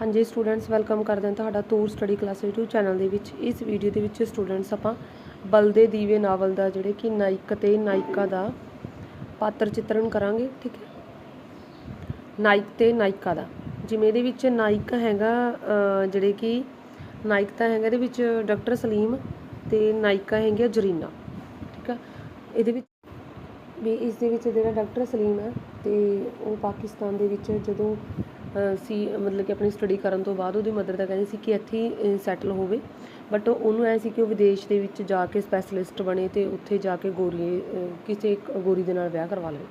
ਹਾਂਜੀ students welcome ਕਰਦੇ ਹਾਂ ਤੁਹਾਡਾ ਤੂਰ ਸਟੱਡੀ ਕਲਾਸ YouTube ਚੈਨਲ ਦੇ ਵਿੱਚ। ਇਸ ਵੀਡੀਓ ਦੇ ਵਿੱਚ ਸਟੂਡੈਂਟਸ ਆਪਾਂ ਬਲਦੇ ਦੀਵੇ ਨਾਵਲ ਦਾ ਜਿਹੜੇ ਕਿ ਨਾਇਕ ਤੇ ਨਾਇਕਾ ਦਾ ਪਾਤਰ ਚਿੱਤਰਣ ਕਰਾਂਗੇ, ਠੀਕ ਹੈ? ਨਾਇਕ ਤੇ ਨਾਇਕਾ ਦਾ। ਜਿਵੇਂ ਇਹਦੇ ਵਿੱਚ ਨਾਇਕ ਹੈਗਾ ਜਿਹੜੇ ਕਿ ਨਾਇਕ ਤਾਂ ਹੈਗਾ ਇਹਦੇ ਵਿੱਚ ਡਾਕਟਰ ਸਲੀਮ ਤੇ ਨਾਇਕਾ ਹੈਗੀ ਆ ਜਰੀਨਾ, ਠੀਕ ਹੈ ਇਹਦੇ ਵਿੱਚ ਵੀ ਇਸ ਦੇ ਵਿੱਚ ਜਿਹੜਾ ਡਾਕਟਰ ਸਲੀਮ ਹੈ ਤੇ ਉਹ ਪਾਕਿਸਤਾਨ ਦੇ ਵਿੱਚ ਜਦੋਂ ਸੀ, ਮਤਲਬ ਕਿ ਆਪਣੀ ਸਟੱਡੀ ਕਰਨ ਤੋਂ ਬਾਅਦ ਉਹਦੀ ਮਦਰ ਦਾ ਕਹਿੰਦੀ ਸੀ ਕਿ ਇੱਥੇ ਹੀ ਸੈਟਲ ਹੋਵੇ। ਬਟ ਉਹਨੂੰ ਐ ਸੀ ਕਿ ਉਹ ਵਿਦੇਸ਼ ਦੇ ਵਿੱਚ ਜਾ ਕੇ ਸਪੈਸ਼ਲਿਸਟ ਬਣੇ ਤੇ ਉੱਥੇ ਜਾ ਕੇ ਗੋਰੀ ਕਿਸੇ ਗੋਰੀ ਦੇ ਨਾਲ ਵਿਆਹ ਕਰਵਾ ਲਵੇ।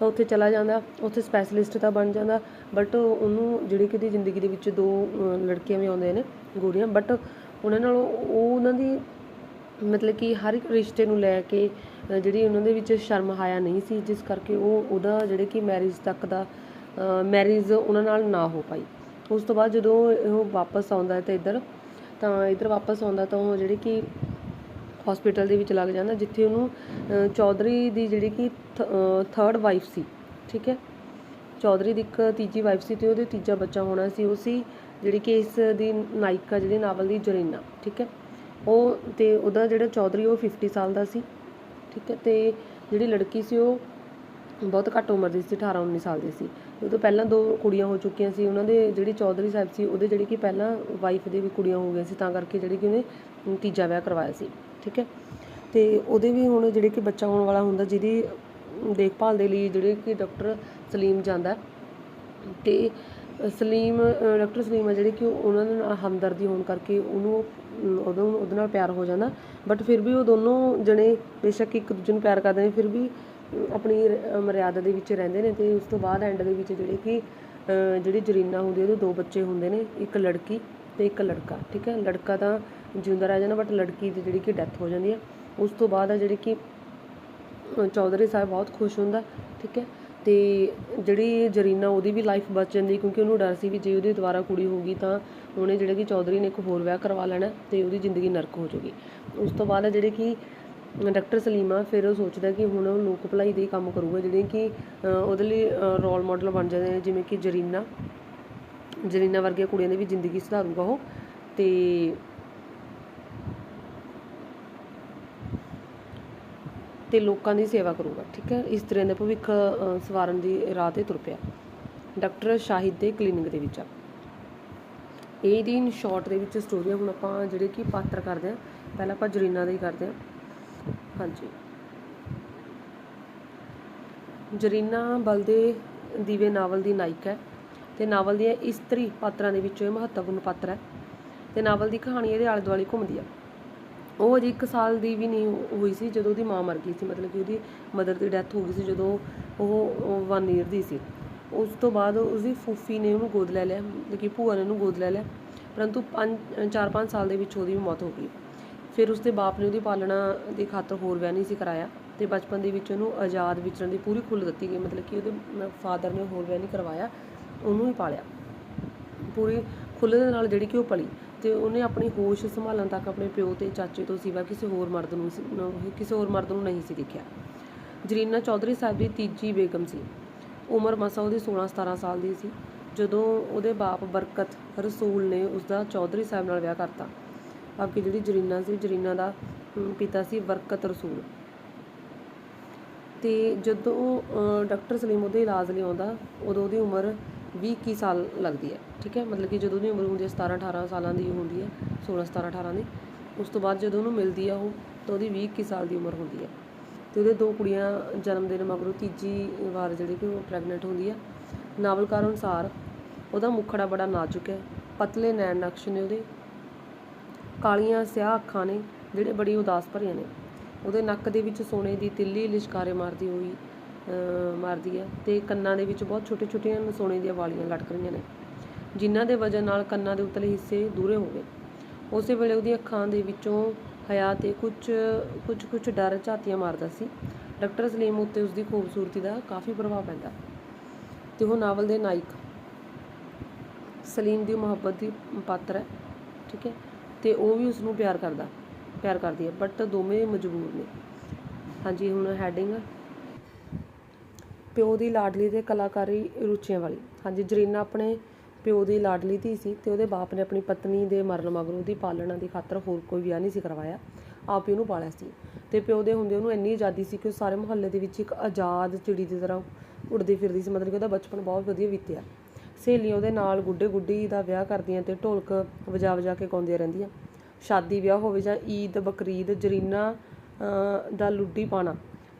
ਤਾਂ ਉੱਥੇ ਚਲਾ ਜਾਂਦਾ, ਉੱਥੇ ਸਪੈਸ਼ਲਿਸਟ ਤਾਂ ਬਣ ਜਾਂਦਾ ਬਟ ਉਹਨੂੰ ਜਿਹੜੀ ਕਿ ਉਹਦੀ ਜ਼ਿੰਦਗੀ ਦੇ ਵਿੱਚ ਦੋ ਲੜਕੀਆਂ ਵੀ ਆਉਂਦੀਆਂ ਨੇ ਗੋਰੀਆਂ ਬਟ ਉਹਨਾਂ ਨਾਲ ਉਹ ਉਹਨਾਂ ਦੀ ਮਤਲਬ ਕਿ ਹਰ ਇੱਕ ਰਿਸ਼ਤੇ ਨੂੰ ਲੈ ਕੇ ਜਿਹੜੀ ਉਹਨਾਂ ਦੇ ਵਿੱਚ ਸ਼ਰਮ ਹਾਇਆ ਨਹੀਂ ਸੀ, ਜਿਸ ਕਰਕੇ ਉਹ ਉਹਦਾ ਜਿਹੜੇ ਕਿ ਮੈਰਿਜ ਤੱਕ ਦਾ ਮੈਰਿਜ ਉਹਨਾਂ ਨਾਲ ਨਾ ਹੋ ਪਾਈ। ਉਸ ਤੋਂ ਬਾਅਦ ਜਦੋਂ ਉਹ ਵਾਪਸ ਆਉਂਦਾ ਹੈ ਤਾਂ ਇੱਧਰ ਤਾਂ ਇੱਧਰ ਵਾਪਸ ਆਉਂਦਾ ਤਾਂ ਉਹ ਜਿਹੜੇ ਕਿ ਹਸਪੀਟਲ ਦੇ ਵਿੱਚ ਲੱਗ ਜਾਂਦਾ, ਜਿੱਥੇ ਉਹਨੂੰ ਚੌਧਰੀ ਦੀ ਜਿਹੜੀ ਕਿ ਥਰਡ ਵਾਈਫ ਸੀ, ਠੀਕ ਹੈ? ਚੌਧਰੀ ਦੀ ਇੱਕ ਤੀਜੀ ਵਾਈਫ ਸੀ ਤੇ ਉਹਦੇ ਤੀਜਾ ਬੱਚਾ ਹੋਣਾ ਸੀ, ਉਹ ਸੀ ਜਿਹੜੀ ਕਿ ਇਸ ਦੀ ਨਾਇਕਾ, ਜਿਹੜੀ ਨਾਵਲ ਦੀ ਜਰੀਨਾ, ਠੀਕ ਹੈ? ਉਹ ਤੇ ਉਹਦਾ ਜਿਹੜਾ ਚੌਧਰੀ, ਉਹ 50 ਸਾਲ ਦਾ ਸੀ, ਠੀਕ ਹੈ? ਤੇ ਜਿਹੜੀ ਲੜਕੀ ਸੀ ਉਹ ਬਹੁਤ ਘੱਟ ਉਮਰ ਦੀ ਸੀ 18 19 ਸਾਲ ਦੀ ਸੀ। ਉਹ ਤੋਂ ਪਹਿਲਾਂ ਦੋ ਕੁੜੀਆਂ ਹੋ ਚੁੱਕੀਆਂ ਸੀ ਉਹਨਾਂ ਦੇ ਜਿਹੜੀ ਚੌਧਰੀ ਸਾਹਿਬ ਸੀ ਉਹਦੇ ਜਿਹੜੀ ਕਿ ਪਹਿਲਾਂ ਵਾਈਫ ਦੇ ਵੀ ਕੁੜੀਆਂ ਹੋ ਗਈਆਂ ਸੀ ਤਾਂ ਕਰਕੇ ਜਿਹੜੀ ਕਿ ਉਹਨੇ ਤੀਜਾ ਵਿਆਹ ਕਰਵਾਇਆ ਸੀ ਠੀਕ ਹੈ? ਤੇ ਉਹਦੇ ਵੀ ਹੁਣ ਜਿਹੜੇ ਕਿ ਬੱਚਾ ਹੋਣ ਵਾਲਾ ਹੁੰਦਾ ਜਿਹਦੀ ਦੇਖਭਾਲ ਦੇ ਲਈ ਜਿਹੜੇ ਕਿ ਡਾਕਟਰ ਸਲੀਮ ਜਾਂਦਾ ਤੇ ਸਲੀਮ ਅ, ਡਾਕਟਰ ਸਲੀਮ ਆ ਜਿਹੜੇ ਕਿ ਉਹਨਾਂ ਦੇ ਨਾਲ ਹਮਦਰਦੀ ਹੋਣ ਕਰਕੇ ਉਹਨੂੰ ਅਮ, ਉਦੋਂ ਉਹਦੇ ਨਾਲ ਪਿਆਰ ਹੋ ਜਾਂਦਾ ਬਟ ਫਿਰ ਵੀ ਉਹ ਦੋਨੋਂ ਜਣੇ ਬੇਸ਼ੱਕ ਇੱਕ ਦੂਜੇ ਨੂੰ ਪਿਆਰ ਕਰਦੇ ਨੇ ਫਿਰ ਵੀ ਆਪਣੀ ਮਰਿਆਦਾ ਦੇ ਵਿੱਚ ਰਹਿੰਦੇ ਨੇ ਅਤੇ ਉਸ ਤੋਂ ਬਾਅਦ ਐਂਡ ਦੇ ਵਿੱਚ ਜਿਹੜੇ ਕਿ ਜਿਹੜੀ ਜਰੀਨਾ ਹੁੰਦੀ ਉਹਦੇ ਦੋ ਬੱਚੇ ਹੁੰਦੇ ਨੇ, ਇੱਕ ਲੜਕੀ ਅਤੇ ਇੱਕ ਲੜਕਾ, ਠੀਕ ਹੈ? ਲੜਕਾ ਤਾਂ ਜਿਉਂਦਾ ਰਹਿ ਜਾਂਦਾ ਬਟ ਲੜਕੀ ਦੀ ਜਿਹੜੀ ਕਿ ਡੈਥ ਹੋ ਜਾਂਦੀ ਹੈ। ਉਸ ਤੋਂ ਬਾਅਦ ਆ ਜਿਹੜੀ ਕਿ ਚੌਧਰੀ ਸਾਹਿਬ ਬਹੁਤ ਖੁਸ਼ ਹੁੰਦਾ, ਠੀਕ ਹੈ? ਅਤੇ ਜਿਹੜੀ ਜਰੀਨਾ, ਉਹਦੀ ਵੀ ਲਾਈਫ ਬਚ ਜਾਂਦੀ ਕਿਉਂਕਿ ਉਹਨੂੰ ਡਰ ਸੀ ਵੀ ਜੇ ਉਹਦੀ ਦੁਬਾਰਾ ਕੁੜੀ ਹੋਊਗੀ ਤਾਂ ਉਹਨੇ ਜਿਹੜੇ ਕਿ ਚੌਧਰੀ ਨੇ ਇੱਕ ਹੋਰ ਵਿਆਹ ਕਰਵਾ ਲੈਣਾ ਅਤੇ ਉਹਦੀ ਜ਼ਿੰਦਗੀ ਨਰਕ ਹੋ ਜਾਊਗੀ। ਉਸ ਤੋਂ ਬਾਅਦ ਆ ਜਿਹੜੇ ਕਿ ਡਾਕਟਰ ਸਲੀਮਾ ਫਿਰ ਉਹ ਸੋਚਦਾ ਕਿ ਹੁਣ ਉਹ ਲੋਕ ਭਲਾਈ ਦੇ ਕੰਮ ਕਰੂਗਾ, ਜਿਹੜੇ ਕਿ ਉਹਦੇ ਲਈ ਰੋਲ ਮਾਡਲ ਬਣ ਜਾਂਦੇ ਨੇ, ਜਿਵੇਂ ਕਿ ਜਰੀਨਾ। ਜਰੀਨਾ ਵਰਗੀਆਂ ਕੁੜੀਆਂ ਦੀ ਵੀ ਜ਼ਿੰਦਗੀ ਸੁਧਾਰੂਗਾ ਉਹ। ਤੇ ਤੇ ਲੋਕਾਂ ਦੀ ਸੇਵਾ ਕਰੂਗਾ, ਠੀਕ ਹੈ? ਇਸ ਤਰ੍ਹਾਂ ਦਾ ਭਵਿੱਖ ਸਵਾਰਨ ਦੀ ਰਾਹ ਤੇ ਤੁਰ ਪਿਆ। ਡਾਕਟਰ ਸ਼ਾਹਿਦ ਦੇ ਕਲੀਨਿਕ ਦੇ ਵਿੱਚ ਇਹ ਦੀ ਇਨ ਸ਼ਾਰਟ ਦੇ ਵਿੱਚ ਸਟੋਰੀ ਹੁਣ ਆਪਾਂ ਜਿਹੜੇ ਕਿ ਪਾਤਰ ਕਰਦੇ ਆ, ਪਹਿਲਾਂ ਆਪਾਂ ਜਰੀਨਾ ਦਾ ਹੀ ਕਰਦੇ ਆ। ਹਾਂਜੀ। ਜਰੀਨਾ ਬਲਦੇ ਦੀਵੇ ਨਾਵਲ ਦੀ ਨਾਇਕ ਹੈ ਤੇ ਨਾਵਲ ਦੀਆਂ ਇਸਤਰੀ ਪਾਤਰਾਂ ਦੇ ਵਿੱਚੋਂ ਇਹ ਮਹੱਤਵਪੂਰਨ ਪਾਤਰ ਹੈ ਤੇ ਨਾਵਲ ਦੀ ਕਹਾਣੀ ਇਹਦੇ ਆਲੇ ਦੁਆਲੇ ਘੁੰਮਦੀ ਆ। ਉਹ ਅਜੇ 1 ਸਾਲ ਦੀ ਵੀ ਨਹੀਂ ਹੋਈ ਸੀ ਜਦੋਂ ਉਹਦੀ ਮਾਂ ਮਰ ਗਈ ਸੀ, ਮਤਲਬ ਕਿ ਉਹਦੀ ਮਦਰ ਦੀ ਡੈਥ ਹੋ ਗਈ ਸੀ ਜਦੋਂ ਉਹ 1 ਇਅਰ ਦੀ ਸੀ। ਉਸ ਤੋਂ ਬਾਅਦ ਉਸਦੀ ਫੂਫੀ ਨੇ ਉਹਨੂੰ ਗੋਦ ਲੈ ਲਿਆ, ਮਤਲਬ ਕਿ ਭੂਆ ਨੇ ਉਹਨੂੰ ਗੋਦ ਲੈ ਲਿਆ, ਪਰੰਤੂ 5 4-5 ਸਾਲ ਦੇ ਵਿੱਚ ਉਹਦੀ ਵੀ ਮੌਤ ਹੋ ਗਈ। ਫਿਰ ਉਸਦੇ ਬਾਪ ਨੇ ਉਹਦੀ ਪਾਲਣਾ ਦੀ ਖਾਤਰ ਹੋਰ ਵਿਆਹ ਨਹੀਂ ਸੀ ਕਰਾਇਆ ਅਤੇ ਬਚਪਨ ਦੇ ਵਿੱਚ ਉਹਨੂੰ ਆਜ਼ਾਦ ਵਿਚਰਨ ਦੀ ਪੂਰੀ ਖੁੱਲ੍ਹ ਦਿੱਤੀ ਗਈ, ਮਤਲਬ ਕਿ ਉਹਦੇ ਫਾਦਰ ਨੇ ਹੋਰ ਵਿਆਹ ਨਹੀਂ ਕਰਵਾਇਆ, ਉਹਨੂੰ ਹੀ ਪਾਲਿਆ। ਪੂਰੀ ਖੁੱਲ੍ਹੇ ਦੇ ਨਾਲ ਜਿਹੜੀ ਕਿ ਉਹ ਪਲੀ ਤੇ ਉਹਨੇ ਆਪਣੀ ਹੋਸ਼ ਸੰਭਾਲਣ ਤੱਕ ਆਪਣੇ ਪਿਓ ਤੇ ਚਾਚੇ ਤੋਂ ਸਿਵਾ ਕਿਸੇ ਹੋਰ ਮਰਦ ਨੂੰ ਸੀ- ਕਿਸੇ ਹੋਰ ਮਰਦ ਨੂੰ ਨਹੀਂ ਸੀ ਦੇਖਿਆ। ਜਰੀਨਾ ਚੌਧਰੀ ਸਾਹਿਬ ਦੀ ਤੀਜੀ ਬੇਗਮ ਸੀ। ਉਮਰ ਮਸਾ ਉਹਦੀ 16 17 ਸਾਲ ਦੀ ਸੀ। ਜਦੋਂ ਉਹਦੇ ਬਾਪ ਬਰਕਤ ਰਸੂਲ ਨੇ ਉਸਦਾ ਚੌਧਰੀ ਸਾਹਿਬ ਨਾਲ ਵਿਆਹ ਕਰਤਾ ਬਾਕੀ ਜਿਹੜੀ ਜਰੀਨਾ ਸੀ ਜਰੀਨਾ ਦਾ ਪਿਤਾ ਸੀ ਬਰਕਤ ਰਸੂਲ। ਤੇ ਜਦੋਂ ਅ, ਡਾਕਟਰ ਸਲੀਮ ਉਹਦੇ ਇਲਾਜ ਲਈ ਆਉਂਦਾ ਉਦੋਂ ਉਹਦੀ ਉਮਰ 20 21 ਸਾਲ ਲੱਗਦੀ ਹੈ ਠੀਕ ਹੈ? ਮਤਲਬ ਕਿ ਜਦੋਂ ਉਹਦੀ ਉਮਰ ਹੁੰਦੀ ਹੈ 17 18 ਸਾਲਾਂ ਦੀ ਹੁੰਦੀ ਹੈ 16 17 18 ਦੀ ਉਸ ਤੋਂ ਬਾਅਦ ਜਦੋਂ ਉਹਨੂੰ ਮਿਲਦੀ ਆ ਉਹ ਤਾਂ ਉਹਦੀ 20 21 ਸਾਲ ਦੀ ਉਮਰ ਹੁੰਦੀ ਹੈ। ਤੇ ਉਹਦੇ ਦੋ ਕੁੜੀਆਂ ਜਨਮ ਦੇਣ ਮਗਰੋਂ ਤੀਜੀ ਵਾਰ ਜਿਹੜੀ ਕਿ ਉਹ ਪ੍ਰੈਗਨੈਂਟ ਹੁੰਦੀ ਹੈ ਨਾਵਲਕਾਰ ਅਨੁਸਾਰ ਉਹਦਾ ਮੁਖੜਾ ਬੜਾ ਨਾਜ਼ੁਕ ਹੈ ਪਤਲੇ ਨੈਣ ਨਕਸ਼ ਨੇ ਉਹਦੇ ਕਾਲੀਆਂ ਸਿਆਹ ਅੱਖਾਂ ਨੇ, ਜਿਹੜੇ ਬੜੀ ਉਦਾਸ ਭਰੀਆਂ ਨੇ। ਉਹਦੇ ਨੱਕ ਦੇ ਵਿੱਚ ਸੋਨੇ ਦੀ ਤਿੱਲੀ ਲਿਸ਼ਕਾਰੇ ਮਾਰਦੀ ਹੋਈ ਮਾਰਦੀ ਹੈ ਤੇ ਕੰਨਾਂ ਦੇ ਵਿੱਚ ਬਹੁਤ ਛੋਟੇ ਛੋਟੀਆਂ ਸੋਨੇ ਦੀਆਂ ਵਾਲੀਆਂ ਲਟਕ ਰਹੀਆਂ ਨੇ। ਜਿਨ੍ਹਾਂ ਦੇ ਵਜਨ ਨਾਲ ਕੰਨਾਂ ਦੇ ਉਤਲੇ ਹਿੱਸੇ ਦੂਰੇ ਹੋ ਗਏ। ਉਸੇ ਵੇਲੇ ਉਹਦੀਆਂ ਅੱਖਾਂ ਦੇ ਵਿੱਚੋਂ ਹਯਾ ਤੇ ਕੁਝ ਕੁਝ ਕੁਝ ਡਰ ਝਾਤੀਆਂ ਮਾਰਦਾ ਸੀ। ਡਾਕਟਰ ਸਲੀਮ ਉੱਤੇ ਉਸਦੀ ਖੂਬਸੂਰਤੀ ਦਾ ਕਾਫੀ ਪ੍ਰਭਾਵ ਪੈਂਦਾ। ਤੇ ਉਹ ਨਾਵਲ ਦੇ ਨਾਇਕ ਸਲੀਮ ਦੀ ਮੁਹੱਬਤ ਦੀ ਪਾਤਰ ਹੈ, ਠੀਕ ਹੈ। ਤੇ ਉਹ ਵੀ ਉਸ ਨੂੰ ਪਿਆਰ ਕਰਦਾ, ਪਿਆਰ ਕਰਦੀ ਹੈ ਬਟ ਦੋਵੇਂ ਮਜਬੂਰ ਨੇ। ਹਾਂਜੀ, ਹੁਣ ਹੈਡਿੰਗ ਪਿਓ ਦੀ ਲਾਡਲੀ ਤੇ ਕਲਾਕਾਰੀ ਰੁਚੀਆਂ ਵਾਲੀ। ਹਾਂਜੀ, ਜਰੀਨਾ ਆਪਣੇ ਪਿਓ ਦੀ ਲਾਡਲੀ ਧੀ ਸੀ ਤੇ ਉਹਦੇ ਬਾਪ ਨੇ ਆਪਣੀ ਪਤਨੀ ਦੇ ਮਰਨ ਮਗਰੋਂ ਉਹਦੀ ਪਾਲਣਾ ਦੀ ਖਾਤਰ ਹੋਰ ਕੋਈ ਵਿਆਹ ਨਹੀਂ ਸੀ ਕਰਵਾਇਆ। ਆਪ ਹੀ ਉਹਨੂੰ ਪਾਲਿਆ ਸੀ। ਤੇ ਪਿਓ ਦੇ ਹੁੰਦੇ ਉਹਨੂੰ ਇੰਨੀ ਆਜ਼ਾਦੀ ਸੀ ਕਿ ਉਹ ਸਾਰੇ ਮੁਹੱਲੇ ਦੇ ਵਿੱਚ ਇੱਕ ਆਜ਼ਾਦ ਚਿੜੀ ਦੀ ਤਰ੍ਹਾਂ ਉੱਡਦੀ ਫਿਰਦੀ ਸੀ। ਮਤਲਬ ਕਿ ਉਹਦਾ ਬਚਪਨ ਬਹੁਤ ਵਧੀਆ ਬੀਤਿਆ। ਸਹੇਲੀਆਂ ਉਹਦੇ ਨਾਲ ਗੁੱਡੇ ਗੁੱਡੀ ਦਾ ਵਿਆਹ ਕਰਦੀਆਂ ਤੇ ਢੋਲਕ ਵਜਾ ਵਜਾ ਕੇ ਗਾਉਂਦੀਆਂ ਰਹਿੰਦੀਆਂ। ਸ਼ਾਦੀ ਵਿਆਹ ਹੋਵੇ ਜਾਂ ਈਦ, ਬਕਰੀਦ, ਜਰੀਨਾ ਦਾ ਲੁੱਡੀ ਪਾਣਾ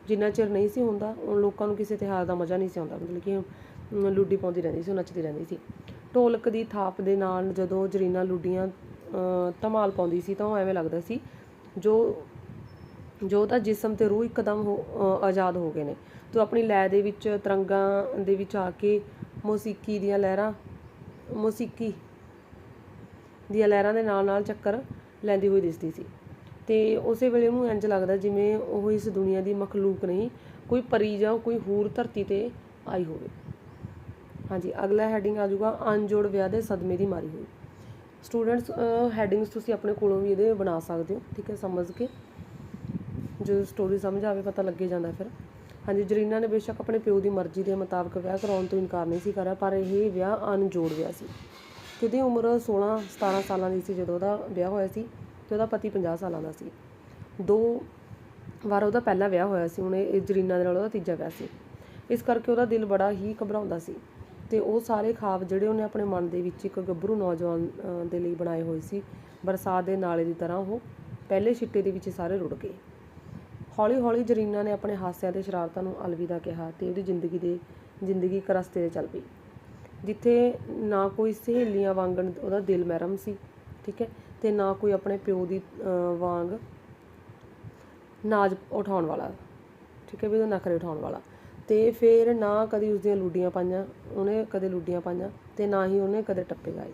ਜਿੰਨਾ ਚਿਰ ਨਹੀਂ ਸੀ ਹੁੰਦਾ, ਉਹ ਲੋਕਾਂ ਨੂੰ ਕਿਸੇ ਤਿਉਹਾਰ ਦਾ ਮਜ਼ਾ ਨਹੀਂ ਸੀ ਆਉਂਦਾ। ਮਤਲਬ ਕਿ ਲੁੱਡੀ ਪਾਉਂਦੀ ਰਹਿੰਦੀ ਸੀ, ਉਹ ਨੱਚਦੀ ਰਹਿੰਦੀ ਸੀ। ਢੋਲਕ ਦੀ ਥਾਪ ਦੇ ਨਾਲ ਜਦੋਂ ਜਰੀਨਾ, ਲੁੱਡੀਆਂ ਧਮਾਲ ਪਾਉਂਦੀ ਸੀ ਤਾਂ ਉਹ ਐਵੇਂ ਲੱਗਦਾ ਸੀ, ਜੋ ਜੋ ਤਾਂ ਜਿਸਮ ਤੇ ਰੂਹ ਇੱਕਦਮ ਹੋ ਆਜ਼ਾਦ ਹੋ ਗਏ ਨੇ। ਤੇ ਆਪਣੀ ਲੈ ਦੇ ਵਿੱਚ, ਤਰੰਗਾਂ ਦੇ ਵਿੱਚ ਆ ਕੇ ਮੋਸੀਕੀ ਦੀਆਂ ਲਹਿਰਾਂ, ਮੋਸੀਕੀ ਦੀਆਂ ਲਹਿਰਾਂ ਦੇ ਨਾਲ ਨਾਲ ਚੱਕਰ ਲੈਂਦੀ ਹੋਈ ਦਿਸਦੀ ਸੀ। ਤੇ ਉਸੇ ਵੇਲੇ ਉਹਨੂੰ ਇੰਜ ਲੱਗਦਾ ਜਿਵੇਂ ਉਹ ਇਸ ਦੁਨੀਆ ਦੀ ਮਖਲੂਕ ਨਹੀਂ, ਕੋਈ ਪਰੀ ਜਾਂ ਕੋਈ ਹੂਰ ਧਰਤੀ ਤੇ ਆਈ ਹੋਵੇ। ਹਾਂਜੀ, ਅਗਲਾ ਹੈਡਿੰਗ ਆ ਜਾਊਗਾ ਅਨਜੋੜ ਵਿਆਹ ਦੇ ਸਦਮੇ ਦੀ ਮਾਰੀ ਹੋਈ। ਸਟੂਡੈਂਟਸ ਹੈਡਿੰਗਸ ਤੁਸੀਂ ਆਪਣੇ ਕੋਲੋਂ ਵੀ ਇਹਦੇ ਬਣਾ ਸਕਦੇ ਹੋ, ਠੀਕ ਹੈ, ਸਮਝ ਕੇ। ਜਦੋਂ ਸਟੋਰੀ ਸਮਝ ਆਵੇ, ਪਤਾ ਲੱਗੇ ਜਾਂਦਾ ਫਿਰ। ਹਾਂਜੀ, ਜਰੀਨਾ ਨੇ ਬੇਸ਼ੱਕ ਆਪਣੇ ਪਿਓ ਦੀ ਮਰਜ਼ੀ ਦੇ ਮੁਤਾਬਕ ਵਿਆਹ ਕਰਾਉਣ ਤੋਂ ਇਨਕਾਰ ਨਹੀਂ ਸੀ ਕਰਿਆ, ਪਰ ਇਹ ਵਿਆਹ ਅਨਜੋੜ ਵਿਆਹ ਸੀ। ਤੇ ਉਮਰ 16 17 ਸਾਲਾਂ ਦੀ ਸੀ ਜਦੋਂ ਉਹਦਾ ਵਿਆਹ ਹੋਇਆ ਸੀ ਤੇ ਉਹਦਾ ਪਤੀ 50 ਸਾਲਾਂ ਦਾ ਸੀ। ਦੋ ਵਾਰ ਉਹਦਾ ਪਹਿਲਾ ਵਿਆਹ ਹੋਇਆ ਸੀ, ਹੁਣ ਇਹ ਜਰੀਨਾ ਦੇ ਨਾਲ ਉਹਦਾ ਤੀਜਾ ਵਿਆਹ ਸੀ। ਇਸ ਕਰਕੇ ਉਹਦਾ ਦਿਲ ਬੜਾ ਹੀ ਘਬਰਾਉਂਦਾ ਸੀ ਤੇ ਉਹ ਸਾਰੇ ਖਾਬ ਜਿਹੜੇ ਉਹਨੇ ਆਪਣੇ ਮਨ ਦੇ ਵਿੱਚ ਇੱਕ ਗੱਭਰੂ ਨੌਜਵਾਨ ਦੇ ਲਈ ਬਣਾਏ ਹੋਏ ਸੀ, ਬਰਸਾਤ ਦੇ ਨਾਲੇ ਦੀ ਤਰ੍ਹਾਂ ਉਹ ਪਹਿਲੇ ਛਿੱਟੇ ਦੇ ਵਿੱਚ ਸਾਰੇ ਰੁੜ ਗਏ। ਹੌਲੀ ਹੌਲੀ ਜਰੀਨਾ ਨੇ ਆਪਣੇ ਹਾਸਿਆਂ ਤੇ ਸ਼ਰਾਰਤਾਂ ਨੂੰ ਅਲਵਿਦਾ ਕਿਹਾ ਤੇ ਉਹਦੀ ਜ਼ਿੰਦਗੀ ਦੇ, ਜ਼ਿੰਦਗੀ ਇੱਕ ਰਸਤੇ ਤੇ ਚੱਲ ਪਈ। ਜਿੱਥੇ ਨਾ ਕੋਈ ਸਹੇਲੀਆਂ ਵਾਂਗਣ ਉਹਦਾ ਦਿਲ ਮਹਿਰਮ ਸੀ, ਠੀਕ ਹੈ, ਤੇ ਨਾ ਕੋਈ ਆਪਣੇ ਪਿਓ ਦੀ ਵਾਂਗ ਨਾਜ ਉਠਾਉਣ ਵਾਲਾ, ਠੀਕ ਹੈ, ਵੀ ਉਹਦਾ ਨਖਰੇ ਉਠਾਉਣ ਵਾਲਾ। ਤੇ ਫਿਰ ਨਾ ਕਦੀ ਉਸਦੀਆਂ ਲੁੱਡੀਆਂ ਪਾਈਆਂ, ਉਹਨੇ ਕਦੇ ਲੁੱਡੀਆਂ ਪਾਈਆਂ ਤੇ ਨਾ ਹੀ ਉਹਨੇ ਕਦੇ ਟੱਪੇ ਗਾਏ।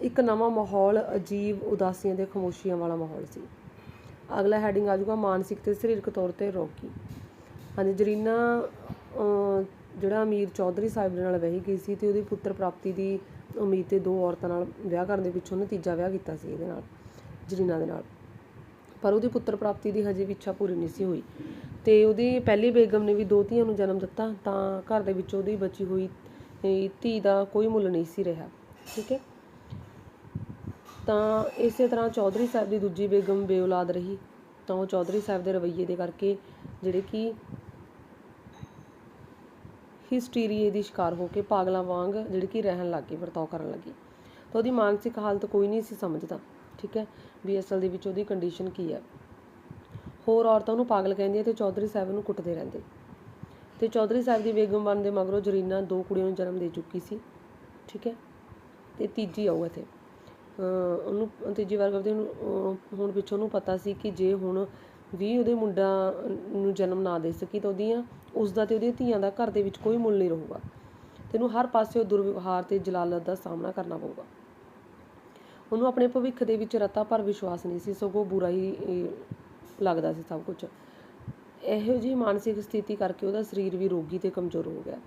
ਇੱਕ ਨਵਾਂ ਮਾਹੌਲ, ਅਜੀਬ ਉਦਾਸੀਆਂ ਤੇ ਖਾਮੋਸ਼ੀਆਂ ਵਾਲਾ ਮਾਹੌਲ ਸੀ। ਅਗਲਾ ਹੈਡਿੰਗ ਆ ਜਾਊਗਾ ਮਾਨਸਿਕ ਤੇ ਸਰੀਰਕ ਤੌਰ ਤੇ ਰੋਕੀ ਹਾਂਜੀ, ਜਰੀਨਾ ਜਿਹੜਾ ਅਮੀਰ ਚੌਧਰੀ ਸਾਹਿਬ ਦੇ ਨਾਲ ਵਹੀ ਗਈ ਸੀ ਤੇ ਉਹਦੀ ਪੁੱਤਰ ਪ੍ਰਾਪਤੀ ਦੀ ਉਮੀਦ ਤੇ ਦੋ ਔਰਤਾਂ ਨਾਲ ਵਿਆਹ ਕਰਨ ਦੇ ਪਿੱਛੋਂ ਉਹਨੇ ਤੀਜਾ ਵਿਆਹ ਕੀਤਾ ਸੀ ਇਹਦੇ ਨਾਲ, ਜਰੀਨਾ ਦੇ ਨਾਲ। ਪਰ ਉਹਦੀ ਪੁੱਤਰ ਪ੍ਰਾਪਤੀ ਦੀ ਹਜੇ ਵੀ ਇੱਛਾ ਪੂਰੀ ਨਹੀਂ ਸੀ ਹੋਈ। ਤੇ ਉਹਦੀ ਪਹਿਲੀ ਬੇਗਮ ਨੇ ਵੀ ਦੋ ਧੀਆਂ ਨੂੰ ਜਨਮ ਦਿੱਤਾ, ਤਾਂ ਘਰ ਦੇ ਵਿੱਚ ਉਹਦੀ ਬਚੀ ਹੋਈ ਧੀ ਦਾ ਕੋਈ ਮੁੱਲ ਨਹੀਂ ਸੀ ਰਿਹਾ। ਠੀਕ ਹੈ? ਤਾਂ ਇਸੇ ਤਰ੍ਹਾਂ ਚੌਧਰੀ ਸਾਹਿਬ ਦੀ ਦੂਜੀ ਬੇਗਮ ਬੇਔਲਾਦ ਰਹੀ, ਤਾਂ ਉਹ ਚੌਧਰੀ ਸਾਹਿਬ ਦੇ ਰਵੱਈਏ ਦੇ ਕਰਕੇ ਜਿਹੜੇ ਕਿ ਹਿਸਟੀਰੀਏ ਦੀ ਸ਼ਿਕਾਰ ਹੋ ਕੇ ਪਾਗਲਾਂ ਵਾਂਗ ਜਿਹੜੀ ਕਿ ਰਹਿਣ ਲੱਗੀ ਵਰਤਾਓ ਕਰਨ ਲੱਗੀ। ਤਾਂ ਉਹਦੀ ਮਾਨਸਿਕ ਹਾਲਤ ਕੋਈ ਨਹੀਂ ਸੀ ਸਮਝਦਾ, ਠੀਕ ਹੈ? ਵੀ ਅਸਲ ਦੇ ਵਿੱਚ ਉਹਦੀ ਕੰਡੀਸ਼ਨ ਕੀ ਹੈ? ਹੋਰ ਔਰਤਾਂ ਨੂੰ ਪਾਗਲ ਕਹਿੰਦੀਆਂ ਤੇ ਚੌਧਰੀ ਸਾਹਿਬ ਨੂੰ ਕੁੱਟਦੇ ਰਹਿੰਦੇ। ਤੇ ਚੌਧਰੀ ਸਾਹਿਬ ਦੀ ਬੇਗਮ ਬਣ ਦੇ ਮਗਰੋਂ ਜਰੀਨਾ ਦੋ ਕੁੜੀਆਂ ਨੂੰ ਜਨਮ ਦੇ ਚੁੱਕੀ ਸੀ, ਠੀਕ ਹੈ? ਤੇ ਤੀਜੀ ਆਊ ਇੱਥੇ। ਉਹਨੂੰ ਤੀਜੀ ਵਾਰ ਕਰਦੇ ਉਹਨੂੰ ਹੁਣ ਪਿੱਛੋਂ ਉਹਨੂੰ ਪਤਾ ਸੀ ਕਿ ਜੇ ਹੁਣ ਵੀ ਉਹਦੇ ਮੁੰਡਾ ਨੂੰ ਜਨਮ ਨਾ ਦੇ ਸਕੀ ਤਾਂ ਉਹਦੀਆਂ ਉਸ ਦਾ ਤੇ ਉਹਦੀਆਂ ਧੀਆਂ ਦਾ ਘਰ ਦੇ ਵਿੱਚ ਕੋਈ ਮੁੱਲ ਨਹੀਂ ਰਹੂਗਾ। ਤੈਨੂੰ ਹਰ ਪਾਸੇ ਉਹ ਦੁਰਵਿਵਹਾਰ ਤੇ ਜਲਾਲਤ ਦਾ ਸਾਹਮਣਾ ਕਰਨਾ ਪਊਗਾ। ਉਹਨੂੰ ਆਪਣੇ ਭਵਿੱਖ ਦੇ ਵਿੱਚ ਰਤਾ ਪਰ ਵਿਸ਼ਵਾਸ ਨਹੀਂ ਸੀ, ਸਗੋਂ ਬੁਰਾ ਹੀ ਲੱਗਦਾ ਸੀ ਸਭ ਕੁਝ ਇਹੋ ਜਿਹੀ ਮਾਨਸਿਕ ਸਥਿਤੀ ਕਰਕੇ ਉਹਦਾ ਸਰੀਰ ਵੀ ਰੋਗੀ ਤੇ ਕਮਜ਼ੋਰ ਹੋ ਗਿਆ।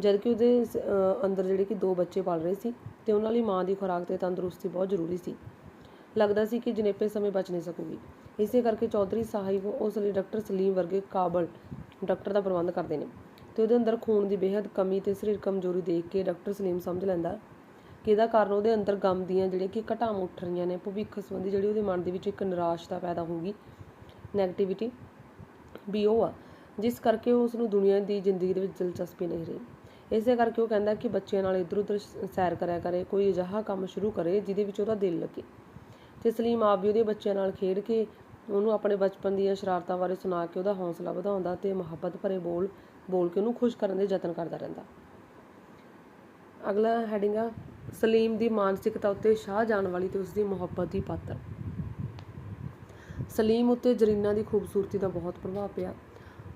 ਜਦਕਿ ਉਹਦੇ ਅੰਦਰ ਜਿਹੜੇ ਕਿ ਦੋ ਬੱਚੇ ਪਲ ਰਹੇ ਸੀ ਤੇ ਉਹਨਾਂ ਲਈ ਮਾਂ ਦੀ ਖੁਰਾਕ ਤੇ ਤੰਦਰੁਸਤੀ ਬਹੁਤ ਜ਼ਰੂਰੀ ਸੀ। ਲੱਗਦਾ ਸੀ ਕਿ ਜਨੇਪੇ ਸਮੇਂ ਬਚ ਨਹੀਂ ਸਕੂਗੀ। ਇਸੇ ਕਰਕੇ ਚੌਧਰੀ ਸਾਹਿਬ ਉਸ ਲਈ ਡਾਕਟਰ ਸਲੀਮ ਵਰਗੇ ਕਾਬਲ ਡਾਕਟਰ ਦਾ ਪ੍ਰਬੰਧ ਕਰਦੇ ਨੇ ਤੇ ਉਹਦੇ ਅੰਦਰ ਖੂਨ ਦੀ ਬੇਹੱਦ ਕਮੀ ਤੇ ਸਰੀਰ ਕਮਜ਼ੋਰੀ ਦੇਖ ਕੇ ਡਾਕਟਰ ਸਲੀਮ ਸਮਝ ਲੈਂਦਾ ਕਿ ਇਹਦਾ ਕਾਰਨ ਉਹਦੇ ਅੰਦਰ ਗਮ ਦੀਆਂ ਜਿਹੜੀਆਂ ਕਿ ਘਟਾਵਾਂ ਉੱਠ ਰਹੀਆਂ ਨੇ, ਭਵਿੱਖ ਸੰਬੰਧੀ ਜਿਹੜੀ ਉਹਦੇ ਮਨ ਦੇ ਵਿੱਚ ਇੱਕ ਨਿਰਾਸ਼ਤਾ ਪੈਦਾ ਹੋਊਗੀ। ਨੈਗੇਟਿਵਿਟੀ ਵੀ ਉਹ ਆ, ਜਿਸ ਕਰਕੇ ਉਸ ਨੂੰ ਦੁਨੀਆ ਦੀ ਜ਼ਿੰਦਗੀ ਦੇ ਵਿੱਚ ਦਿਲਚਸਪੀ ਨਹੀਂ ਰਹੀ। ਇਸੇ ਕਰਕੇ ਉਹ ਕਹਿੰਦਾ ਕਿ ਬੱਚਿਆਂ ਨਾਲ ਇੱਧਰ ਉੱਧਰ ਸੈਰ ਕਰਿਆ ਕਰੇ, ਕੋਈ ਅਜਿਹਾ ਕੰਮ ਸ਼ੁਰੂ ਕਰੇ ਜਿਹਦੇ ਵਿੱਚ ਉਹਦਾ ਦਿਲ ਲੱਗੇ। ਤੇ ਸਲੀਮ ਆਪ ਵੀ ਉਹਦੇ ਬੱਚਿਆਂ ਨਾਲ ਖੇਡ ਕੇ ਉਹਨੂੰ ਆਪਣੇ ਬਚਪਨ ਦੀਆਂ ਸ਼ਰਾਰਤਾਂ ਬਾਰੇ ਸੁਣਾ ਕੇ ਉਹਦਾ ਹੌਸਲਾ ਵਧਾਉਂਦਾ ਤੇ ਮੁਹੱਬਤ ਭਰੇ ਬੋਲ ਬੋਲ ਕੇ ਉਹਨੂੰ ਖੁਸ਼ ਕਰਨ ਦੇ ਯਤਨ ਕਰਦਾ ਰਹਿੰਦਾ। ਅਗਲਾ ਹੈਡਿੰਗ ਆ, ਸਲੀਮ ਦੀ ਮਾਨਸਿਕਤਾ ਉੱਤੇ ਸ਼ਾਹ ਜਾਣ ਵਾਲੀ ਤੇ ਉਸ ਦੀ ਮੁਹੱਬਤ ਦੀ ਪਾਤਰ। ਸਲੀਮ ਉੱਤੇ ਜਰੀਨਾ ਦੀ ਖੂਬਸੂਰਤੀ ਦਾ ਬਹੁਤ ਪ੍ਰਭਾਵ ਪਿਆ।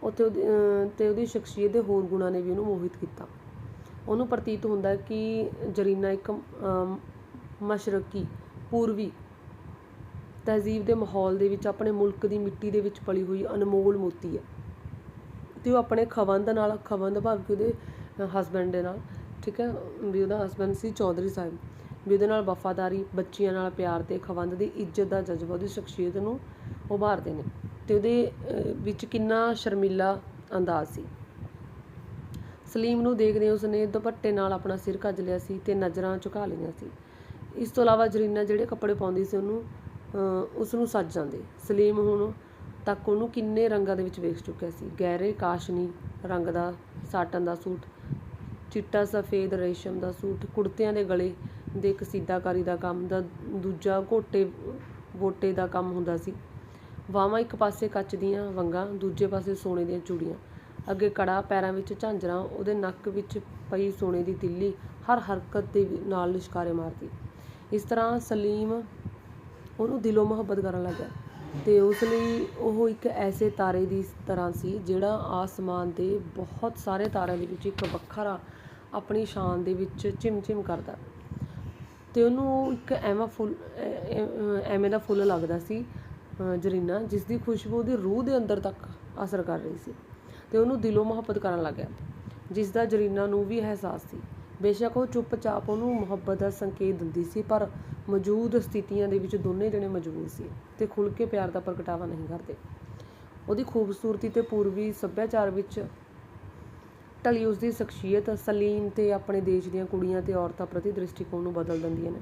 ਉੱਥੇ ਉਹਦੀ, ਅਹ, ਤੇ ਉਹਦੀ ਸ਼ਖਸੀਅਤ ਦੇ ਹੋਰ ਗੁਣਾਂ ਨੇ ਵੀ ਉਹਨੂੰ ਮੋਹਿਤ ਕੀਤਾ। ਉਹਨੂੰ ਪ੍ਰਤੀਤ ਹੁੰਦਾ ਕਿ ਜਰੀਨਾ ਇੱਕ ਮਸ਼ਰਕੀ ਪੂਰਬੀ ਤਹਿਜ਼ੀਬ ਦੇ ਮਾਹੌਲ ਦੇ ਵਿੱਚ ਆਪਣੇ ਮੁਲਕ ਦੀ ਮਿੱਟੀ ਦੇ ਵਿੱਚ ਪਲੀ ਹੋਈ ਅਨਮੋਲ ਮੋਤੀ ਹੈ। ਤੇ ਉਹ ਆਪਣੇ ਖਵੰਦ ਨਾਲ, ਖਵੰਦ ਭਾਵ ਕਿ ਉਹਦੇ ਹਸਬੰਡ ਦੇ ਨਾਲ, ਠੀਕ ਹੈ, ਵੀ ਉਹਦਾ ਹਸਬੰਡ ਸੀ ਚੌਧਰੀ ਸਾਹਿਬ, ਵੀ ਉਹਦੇ ਨਾਲ ਵਫਾਦਾਰੀ, ਬੱਚਿਆਂ ਨਾਲ ਪਿਆਰ ਤੇ ਖਵੰਦ ਦੀ ਇੱਜ਼ਤ ਦਾ ਜਜ਼ਬਾ, ਉਹਦੀ ਸ਼ਖਸੀਅਤ ਨੂੰ ਉਭਾਰਦੇ ਨੇ। ਤੇ ਉਹਦੇ ਵਿੱਚ ਕਿੰਨਾ ਸ਼ਰਮੀਲਾ ਅੰਦਾਜ਼ ਸੀ। ਸਲੀਮ ਨੂੰ ਦੇਖਦੇ ਉਸਨੇ ਦੁਪੱਟੇ ਨਾਲ ਆਪਣਾ ਸਿਰ ਕੱਜ ਲਿਆ ਸੀ ਤੇ ਨਜ਼ਰਾਂ ਝੁਕਾ ਲਈਆਂ ਸੀ। ਇਸ ਤੋਂ ਇਲਾਵਾ ਜਰੀਨਾ ਜਿਹੜੇ ਕੱਪੜੇ ਪਾਉਂਦੀ ਸੀ ਉਹਨੂੰ ਅਹ, ਉਸ ਨੂੰ ਸੱਜ ਜਾਂਦੇ। ਸਲੀਮ ਹੁਣ ਤੱਕ ਉਹਨੂੰ ਕਿੰਨੇ ਰੰਗਾਂ ਦੇ ਵਿੱਚ ਵੇਖ ਚੁੱਕਿਆ ਸੀ। ਗਹਿਰੇ ਕਾਸ਼ਨੀ ਰੰਗ ਦਾ ਸਾਟਨ ਦਾ ਸੂਟ ਚਿੱਟਾ ਸਫੇਦ ਰੇਸ਼ਮ ਦਾ ਸੂਟ ਕੁੜਤਿਆਂ ਦੇ ਗਲੇ ਦੇ ਕਸੀਦਾਕਾਰੀ ਦਾ ਕੰਮ ਦਾ ਦੂਜਾ ਘੋਟੇ ਵੋਟੇ ਦਾ ਕੰਮ ਹੁੰਦਾ ਸੀ। ਵਾਵਾਂ ਇੱਕ ਪਾਸੇ ਕੱਚ ਦੀਆਂ ਵੰਗਾਂ ਦੂਜੇ ਪਾਸੇ ਸੋਨੇ ਦੀਆਂ ਚੂੜੀਆਂ। ਅੱਗੇ ਕੜਾ ਪੈਰਾਂ ਵਿੱਚ ਝਾਂਜਰਾਂ, ਉਹਦੇ ਨੱਕ ਵਿੱਚ ਪਈ ਸੋਨੇ ਦੀ ਤਿੱਲੀ, ਹਰ ਹਰਕਤ ਦੇ ਨਾਲ ਲਿਸ਼ਕਾਰੇ ਮਾਰਦੀ। ਇਸ ਤਰ੍ਹਾਂ ਸਲੀਮ ਉਹਨੂੰ ਦਿਲੋਂ ਮੁਹੱਬਤ ਕਰਨ ਲੱਗਾ ਤੇ ਉਸ ਲਈ ਉਹ ਇੱਕ ਐਸੇ ਤਾਰੇ ਦੀ ਤਰ੍ਹਾਂ ਸੀ ਜਿਹੜਾ ਆਸਮਾਨ ਦੇ ਬਹੁਤ ਸਾਰੇ ਤਾਰਿਆਂ ਦੇ ਵਿੱਚ ਇੱਕ ਵੱਖਰਾ ਆਪਣੀ ਸ਼ਾਨ ਦੇ ਵਿੱਚ ਚਿਮਚਿਮ ਕਰਦਾ ਤੇ ਉਹਨੂੰ ਇੱਕ ਐਵੇਂ ਫੁੱਲ ਐਵੇਂ ਦਾ ਫੁੱਲ ਲੱਗਦਾ ਸੀ ਜਰੀਨਾ ਜਿਸ ਦੀ ਖੁਸ਼ਬੂ ਉਹਦੀ ਰੂਹ ਦੇ ਅੰਦਰ ਤੱਕ ਅਸਰ ਕਰ ਰਹੀ ਸੀ। ਤੇ ਉਹਨੂੰ ਦਿਲੋਂ ਮੁਹੱਬਤ ਕਰਨ ਲੱਗ ਗਿਆ। ਜਿਸ ਦਾ ਜਰੀਨਾ ਨੂੰ ਵੀ ਅਹਿਸਾਸ ਸੀ। ਬੇਸ਼ੱਕ ਉਹ ਚੁੱਪਚਾਪ ਉਹਨੂੰ ਮੁਹੱਬਤ ਦਾ ਸੰਕੇਤ ਦਿੰਦੀ ਸੀ, ਪਰ ਮੌਜੂਦ ਸਥਿਤੀਆਂ ਦੇ ਵਿੱਚ ਦੋਨੇ ਜਣੇ ਮਜਬੂਰ ਸੀ ਤੇ ਖੁੱਲ ਕੇ ਪਿਆਰ ਦਾ ਪ੍ਰਗਟਾਵਾ ਨਹੀਂ ਕਰਦੇ। ਉਹਦੀ ਖੂਬਸੂਰਤੀ ਤੇ ਪੂਰਬੀ ਸੱਭਿਆਚਾਰ ਵਿੱਚ ਢਲੀ ਉਸ ਦੀ ਸ਼ਖਸੀਅਤ ਸਲੀਮ ਤੇ ਆਪਣੇ ਦੇਸ਼ ਦੀਆਂ ਕੁੜੀਆਂ ਤੇ ਔਰਤਾਂ ਪ੍ਰਤੀ ਦ੍ਰਿਸ਼ਟੀਕੋਣ ਨੂੰ ਬਦਲ ਦਿੰਦੀਆਂ ਨੇ।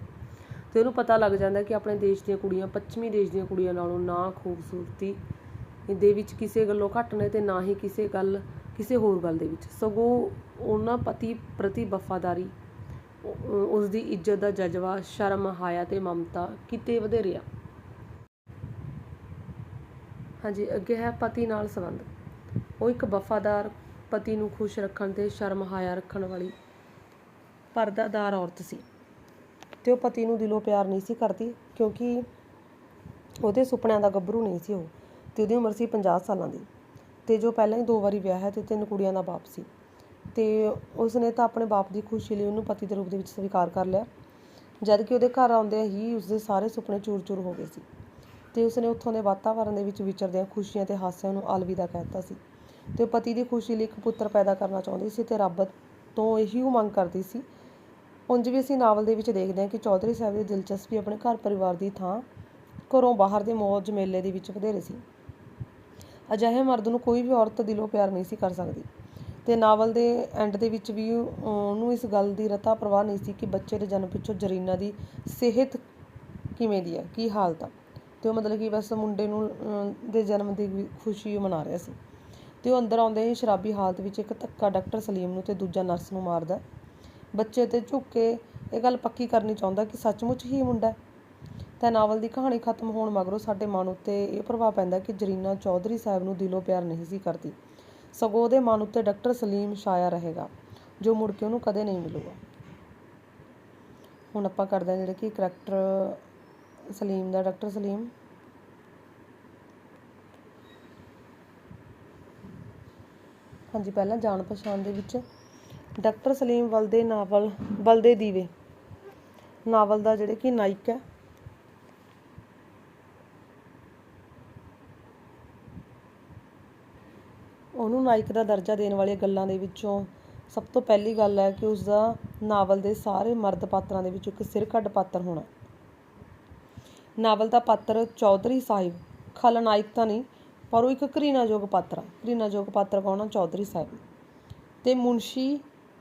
ਤੇ ਉਹਨੂੰ ਪਤਾ ਲੱਗ ਜਾਂਦਾ ਕਿ ਆਪਣੇ ਦੇਸ਼ ਦੀਆਂ ਕੁੜੀਆਂ ਪੱਛਮੀ ਦੇਸ਼ ਦੀਆਂ ਕੁੜੀਆਂ ਨਾਲੋਂ ਨਾ ਖੂਬਸੂਰਤੀ ਦੇ ਵਿੱਚ ਕਿਸੇ ਗੱਲੋਂ ਘੱਟ ਨੇ ਤੇ ਨਾ ਹੀ ਕਿਸੇ ਗੱਲ, ਕਿਸੇ ਹੋਰ ਗੱਲ ਦੇ ਵਿੱਚ। ਸਗੋਂ ਉਹਨਾਂ ਪਤੀ ਪ੍ਰਤੀ ਵਫਾਦਾਰੀ ਉਸ ਦੀ ਇੱਜ਼ਤ ਦਾ ਜਜ਼ਬਾ, ਸ਼ਰਮ, ਹਾਇਆ ਤੇ ਮਮਤਾ ਕਿਤੇ ਵਧੇਰਿਆ। ਹਾਂਜੀ, ਅੱਗੇ ਹੈ ਪਤੀ ਨਾਲ ਸੰਬੰਧ। ਉਹ ਇੱਕ ਵਫਾਦਾਰ ਪਤੀ ਨੂੰ ਖੁਸ਼ ਰੱਖਣ ਤੇ ਸ਼ਰਮ, ਹਾਇਆ ਰੱਖਣ ਵਾਲੀ ਪਰਦਾਦਾਰ ਔਰਤ ਸੀ। ਤੇ ਉਹ ਪਤੀ ਨੂੰ ਦਿਲੋਂ ਪਿਆਰ ਨਹੀਂ ਸੀ ਕਰਦੀ, ਕਿਉਂਕਿ ਉਹਦੇ ਸੁਪਨਿਆਂ ਦਾ ਗੱਭਰੂ ਨਹੀਂ ਸੀ ਉਹ। ਤੇ ਉਹਦੀ ਉਮਰ ਸੀ 50 ਸਾਲਾਂ ਦੀ ਤੇ ਜੋ ਪਹਿਲਾਂ ਹੀ ਦੋ ਵਾਰੀ ਵਿਆਹ ਹੈ ਤੇ ਤਿੰਨ ਕੁੜੀਆਂ ਦਾ ਬਾਪ ਸੀ ਤੇ ਉਸਨੇ ਤਾਂ ਆਪਣੇ ਬਾਪ ਦੀ ਖੁਸ਼ੀ ਲਈ ਉਹਨੂੰ ਪਤੀ ਦੇ ਰੂਪ ਦੇ ਵਿੱਚ ਸਵੀਕਾਰ ਕਰ ਲਿਆ ਜਦ ਕਿ ਉਹਦੇ ਘਰ ਆਉਂਦੇ ਹੀ ਉਸਦੇ ਸਾਰੇ ਸੁਪਨੇ ਚੂਰ-ਚੂਰ ਹੋ ਗਏ ਸੀ ਤੇ ਉਸਨੇ ਉੱਥੋਂ ਦੇ ਵਾਤਾਵਰਣ ਦੇ ਵਿੱਚ ਵਿਚਰਦਿਆਂ ਖੁਸ਼ੀਆਂ ਤੇ ਹਾਸਿਆਂ ਨੂੰ ਅਲਵਿਦਾ ਕਹਿਤਾ ਸੀ ਤੇ ਉਹ ਪਤੀ ਦੀ ਖੁਸ਼ੀ ਲਈ ਇੱਕ ਪੁੱਤਰ ਪੈਦਾ ਕਰਨਾ ਚਾਹੁੰਦੀ ਸੀ ਤੇ ਰੱਬ ਤੋਂ ਇਹੀ ਉਹ ਮੰਗ ਕਰਦੀ ਸੀ। ਉਂਝ ਵੀ ਅਸੀਂ ਨਾਵਲ ਦੇ ਵਿੱਚ ਦੇਖਦੇ ਹਾਂ ਕਿ ਚੌਧਰੀ ਸਾਹਿਬ ਦੀ ਦਿਲਚਸਪੀ ਆਪਣੇ ਘਰ ਪਰਿਵਾਰ ਦੀ ਥਾਂ ਘਰੋਂ ਬਾਹਰ ਦੇ ਮੌਜ ਮੇਲੇ ਦੇ ਵਿੱਚ ਵਧੇਰੇ ਸੀ। ਅਜਿਹੇ ਮਰਦ ਨੂੰ ਕੋਈ ਵੀ ਔਰਤ ਦਿਲੋਂ ਪਿਆਰ ਨਹੀਂ ਸੀ ਕਰ ਸਕਦੀ। ਅਤੇ ਨਾਵਲ ਦੇ ਐਂਡ ਦੇ ਵਿੱਚ ਵੀ ਉਹਨੂੰ ਇਸ ਗੱਲ ਦੀ ਰਤਾ ਪਰਵਾਹ ਨਹੀਂ ਸੀ ਕਿ ਬੱਚੇ ਦੇ ਜਨਮ ਪਿੱਛੋਂ ਜਰੀਨਾ ਦੀ ਸਿਹਤ ਕਿਵੇਂ ਦੀ ਹੈ, ਕੀ ਹਾਲਤ ਆ ਤੇ ਉਹ ਮਤਲਬ ਕਿ ਬਸ ਮੁੰਡੇ ਨੂੰ ਦੇ ਜਨਮ ਦੀ ਖੁਸ਼ੀ ਮਨਾ ਰਿਹਾ ਸੀ। ਤੇ ਉਹ ਅੰਦਰ ਆਉਂਦੇ ਹੀ ਸ਼ਰਾਬੀ ਹਾਲਤ ਵਿੱਚ ਇੱਕ ਧੱਕਾ ਡਾਕਟਰ ਸਲੀਮ ਨੂੰ ਤੇ ਦੂਜਾ ਨਰਸ ਨੂੰ ਮਾਰਦਾ ਬੱਚੇ ਤੇ ਝੁੱਕ ਕੇ ਇਹ ਗੱਲ ਪੱਕੀ ਕਰਨੀ ਚਾਹੁੰਦਾ ਕਿ ਸੱਚਮੁੱਚ ਹੀ ਮੁੰਡਾ ਤਾਂ ਨਾਵਲ ਦੀ ਕਹਾਣੀ ਖਤਮ ਹੋਣ ਮਗਰੋਂ ਸਾਡੇ ਮਨ ਉੱਤੇ ਇਹ ਪ੍ਰਭਾਵ ਪੈਂਦਾ ਕਿ ਜਰੀਨਾ ਚੌਧਰੀ ਸਾਹਿਬ ਨੂੰ ਦਿਲੋਂ ਪਿਆਰ ਨਹੀਂ ਸੀ ਕਰਦੀ। ਸਗੋਂ ਉਹਦੇ ਮਨ ਉੱਤੇ ਡਾਕਟਰ ਸਲੀਮ ਛਾਇਆ ਰਹੇਗਾ, ਜੋ ਮੁੜ ਕੇ ਉਹਨੂੰ ਕਦੇ ਨਹੀਂ ਮਿਲੂਗਾ। ਹੁਣ ਆਪਾਂ ਕਰਦੇ ਹਾਂ ਜਿਹੜੇ ਕਿ ਕਰੈਕਟਰ ਸਲੀਮ ਦਾ, ਡਾਕਟਰ ਸਲੀਮ। ਹਾਂਜੀ, ਪਹਿਲਾਂ ਜਾਣ ਪਛਾਣ ਦੇ ਵਿੱਚ doctor Salim Balde novel, Balde Deeve. Novel ਦਾ ਜਿਹੜੇ ਕਿ ਨਾਇਕ ਹੈ ਉਹਨੂੰ ਨਾਇਕ ਦਾ ਦਰਜਾ ਦੇਣ ਵਾਲੀਆਂ ਗੱਲਾਂ ਦੇ ਵਿੱਚੋਂ ਸਭ ਤੋਂ ਪਹਿਲੀ ਗੱਲ ਹੈ ਕਿ ਉਸ ਦਾ ਨਾਵਲ ਦੇ ਸਾਰੇ ਮਰਦ ਪਾਤਰਾਂ ਦੇ ਵਿੱਚੋਂ ਇੱਕ ਸਿਰ ਕੱਢ ਪਾਤਰ ਹੋਣਾ। ਨਾਵਲ ਦਾ ਪਾਤਰ ਚੌਧਰੀ ਸਾਹਿਬ ਖਲਨਾਇਕ ਤਾਂ ਨਹੀਂ, ਪਰ ਉਹ ਇੱਕ ਘਰੀਨਾਯੋਗ ਪਾਤਰ ਆ। ਘਰੀਨਾਯੋਗ ਪਾਤਰ ਕੌਣ ਆ? ਚੌਧਰੀ ਸਾਹਿਬ। ਤੇ ਮੁਨਸ਼ੀ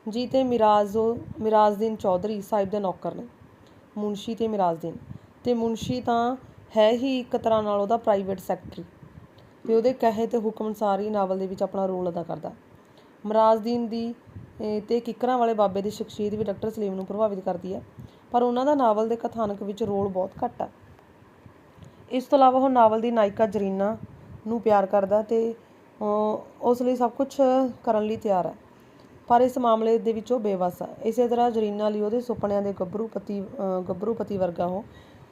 ਜੀ ਤੇ ਮਿਰਾਜ਼ ਮਿਰਾਜ਼ਦੀਨ ਚੌਧਰੀ ਸਾਹਿਬ ਦੇ ਨੌਕਰ ਨੇ। ਮੁਨਸ਼ੀ ਤੇ ਮਿਰਾਜ਼ਦੀਨ ਤੇ ਮੁਨਸ਼ੀ ਤਾਂ ਹੈ ਹੀ ਇੱਕ ਤਰ੍ਹਾਂ ਨਾਲ ਉਹਦਾ ਪ੍ਰਾਈਵੇਟ ਸੈਕਟਰੀ ਤੇ ਉਹਦੇ ਕਹੇ ਤੇ ਹੁਕਮ ਅਨੁਸਾਰ ਹੀ ਨਾਵਲ ਦੇ ਵਿੱਚ ਆਪਣਾ ਰੋਲ ਅਦਾ ਕਰਦਾ। ਮਰਾਜ਼ਦੀਨ ਦੀ ਤੇ ਕਿਕਰਾਂ ਵਾਲੇ ਬਾਬੇ ਦੀ ਸ਼ਖਸੀਅਤ ਵੀ ਡਾਕਟਰ ਸਲੀਮ ਨੂੰ ਪ੍ਰਭਾਵਿਤ ਕਰਦੀ ਹੈ ਪਰ ਉਹਨਾਂ ਦਾ ਨਾਵਲ ਦੇ ਕਥਾਨਕ ਵਿੱਚ ਰੋਲ ਬਹੁਤ ਘੱਟ ਹੈ ਇਸ ਤੋਂ ਇਲਾਵਾ ਉਹ ਨਾਵਲ ਦੀ ਨਾਇਕਾ ਜਰੀਨਾ ਨੂੰ ਪਿਆਰ ਕਰਦਾ ਤੇ ਅਹ, ਉਸ ਲਈ ਸਭ ਕੁਝ ਕਰਨ ਲਈ ਤਿਆਰ ਹੈ। ਪਰ ਇਸ ਮਾਮਲੇ ਦੇ ਵਿੱਚ ਉਹ ਬੇਵਸ ਹੈ ਇਸੇ ਤਰ੍ਹਾਂ ਜਰੀਨਾ ਲਈ ਉਹਦੇ ਸੁਪਨਿਆਂ ਦੇ ਗੱਭਰੂ ਪਤੀ ਅਹ, ਗੱਭਰੂ ਪਤੀ ਵਰਗਾ ਉਹ।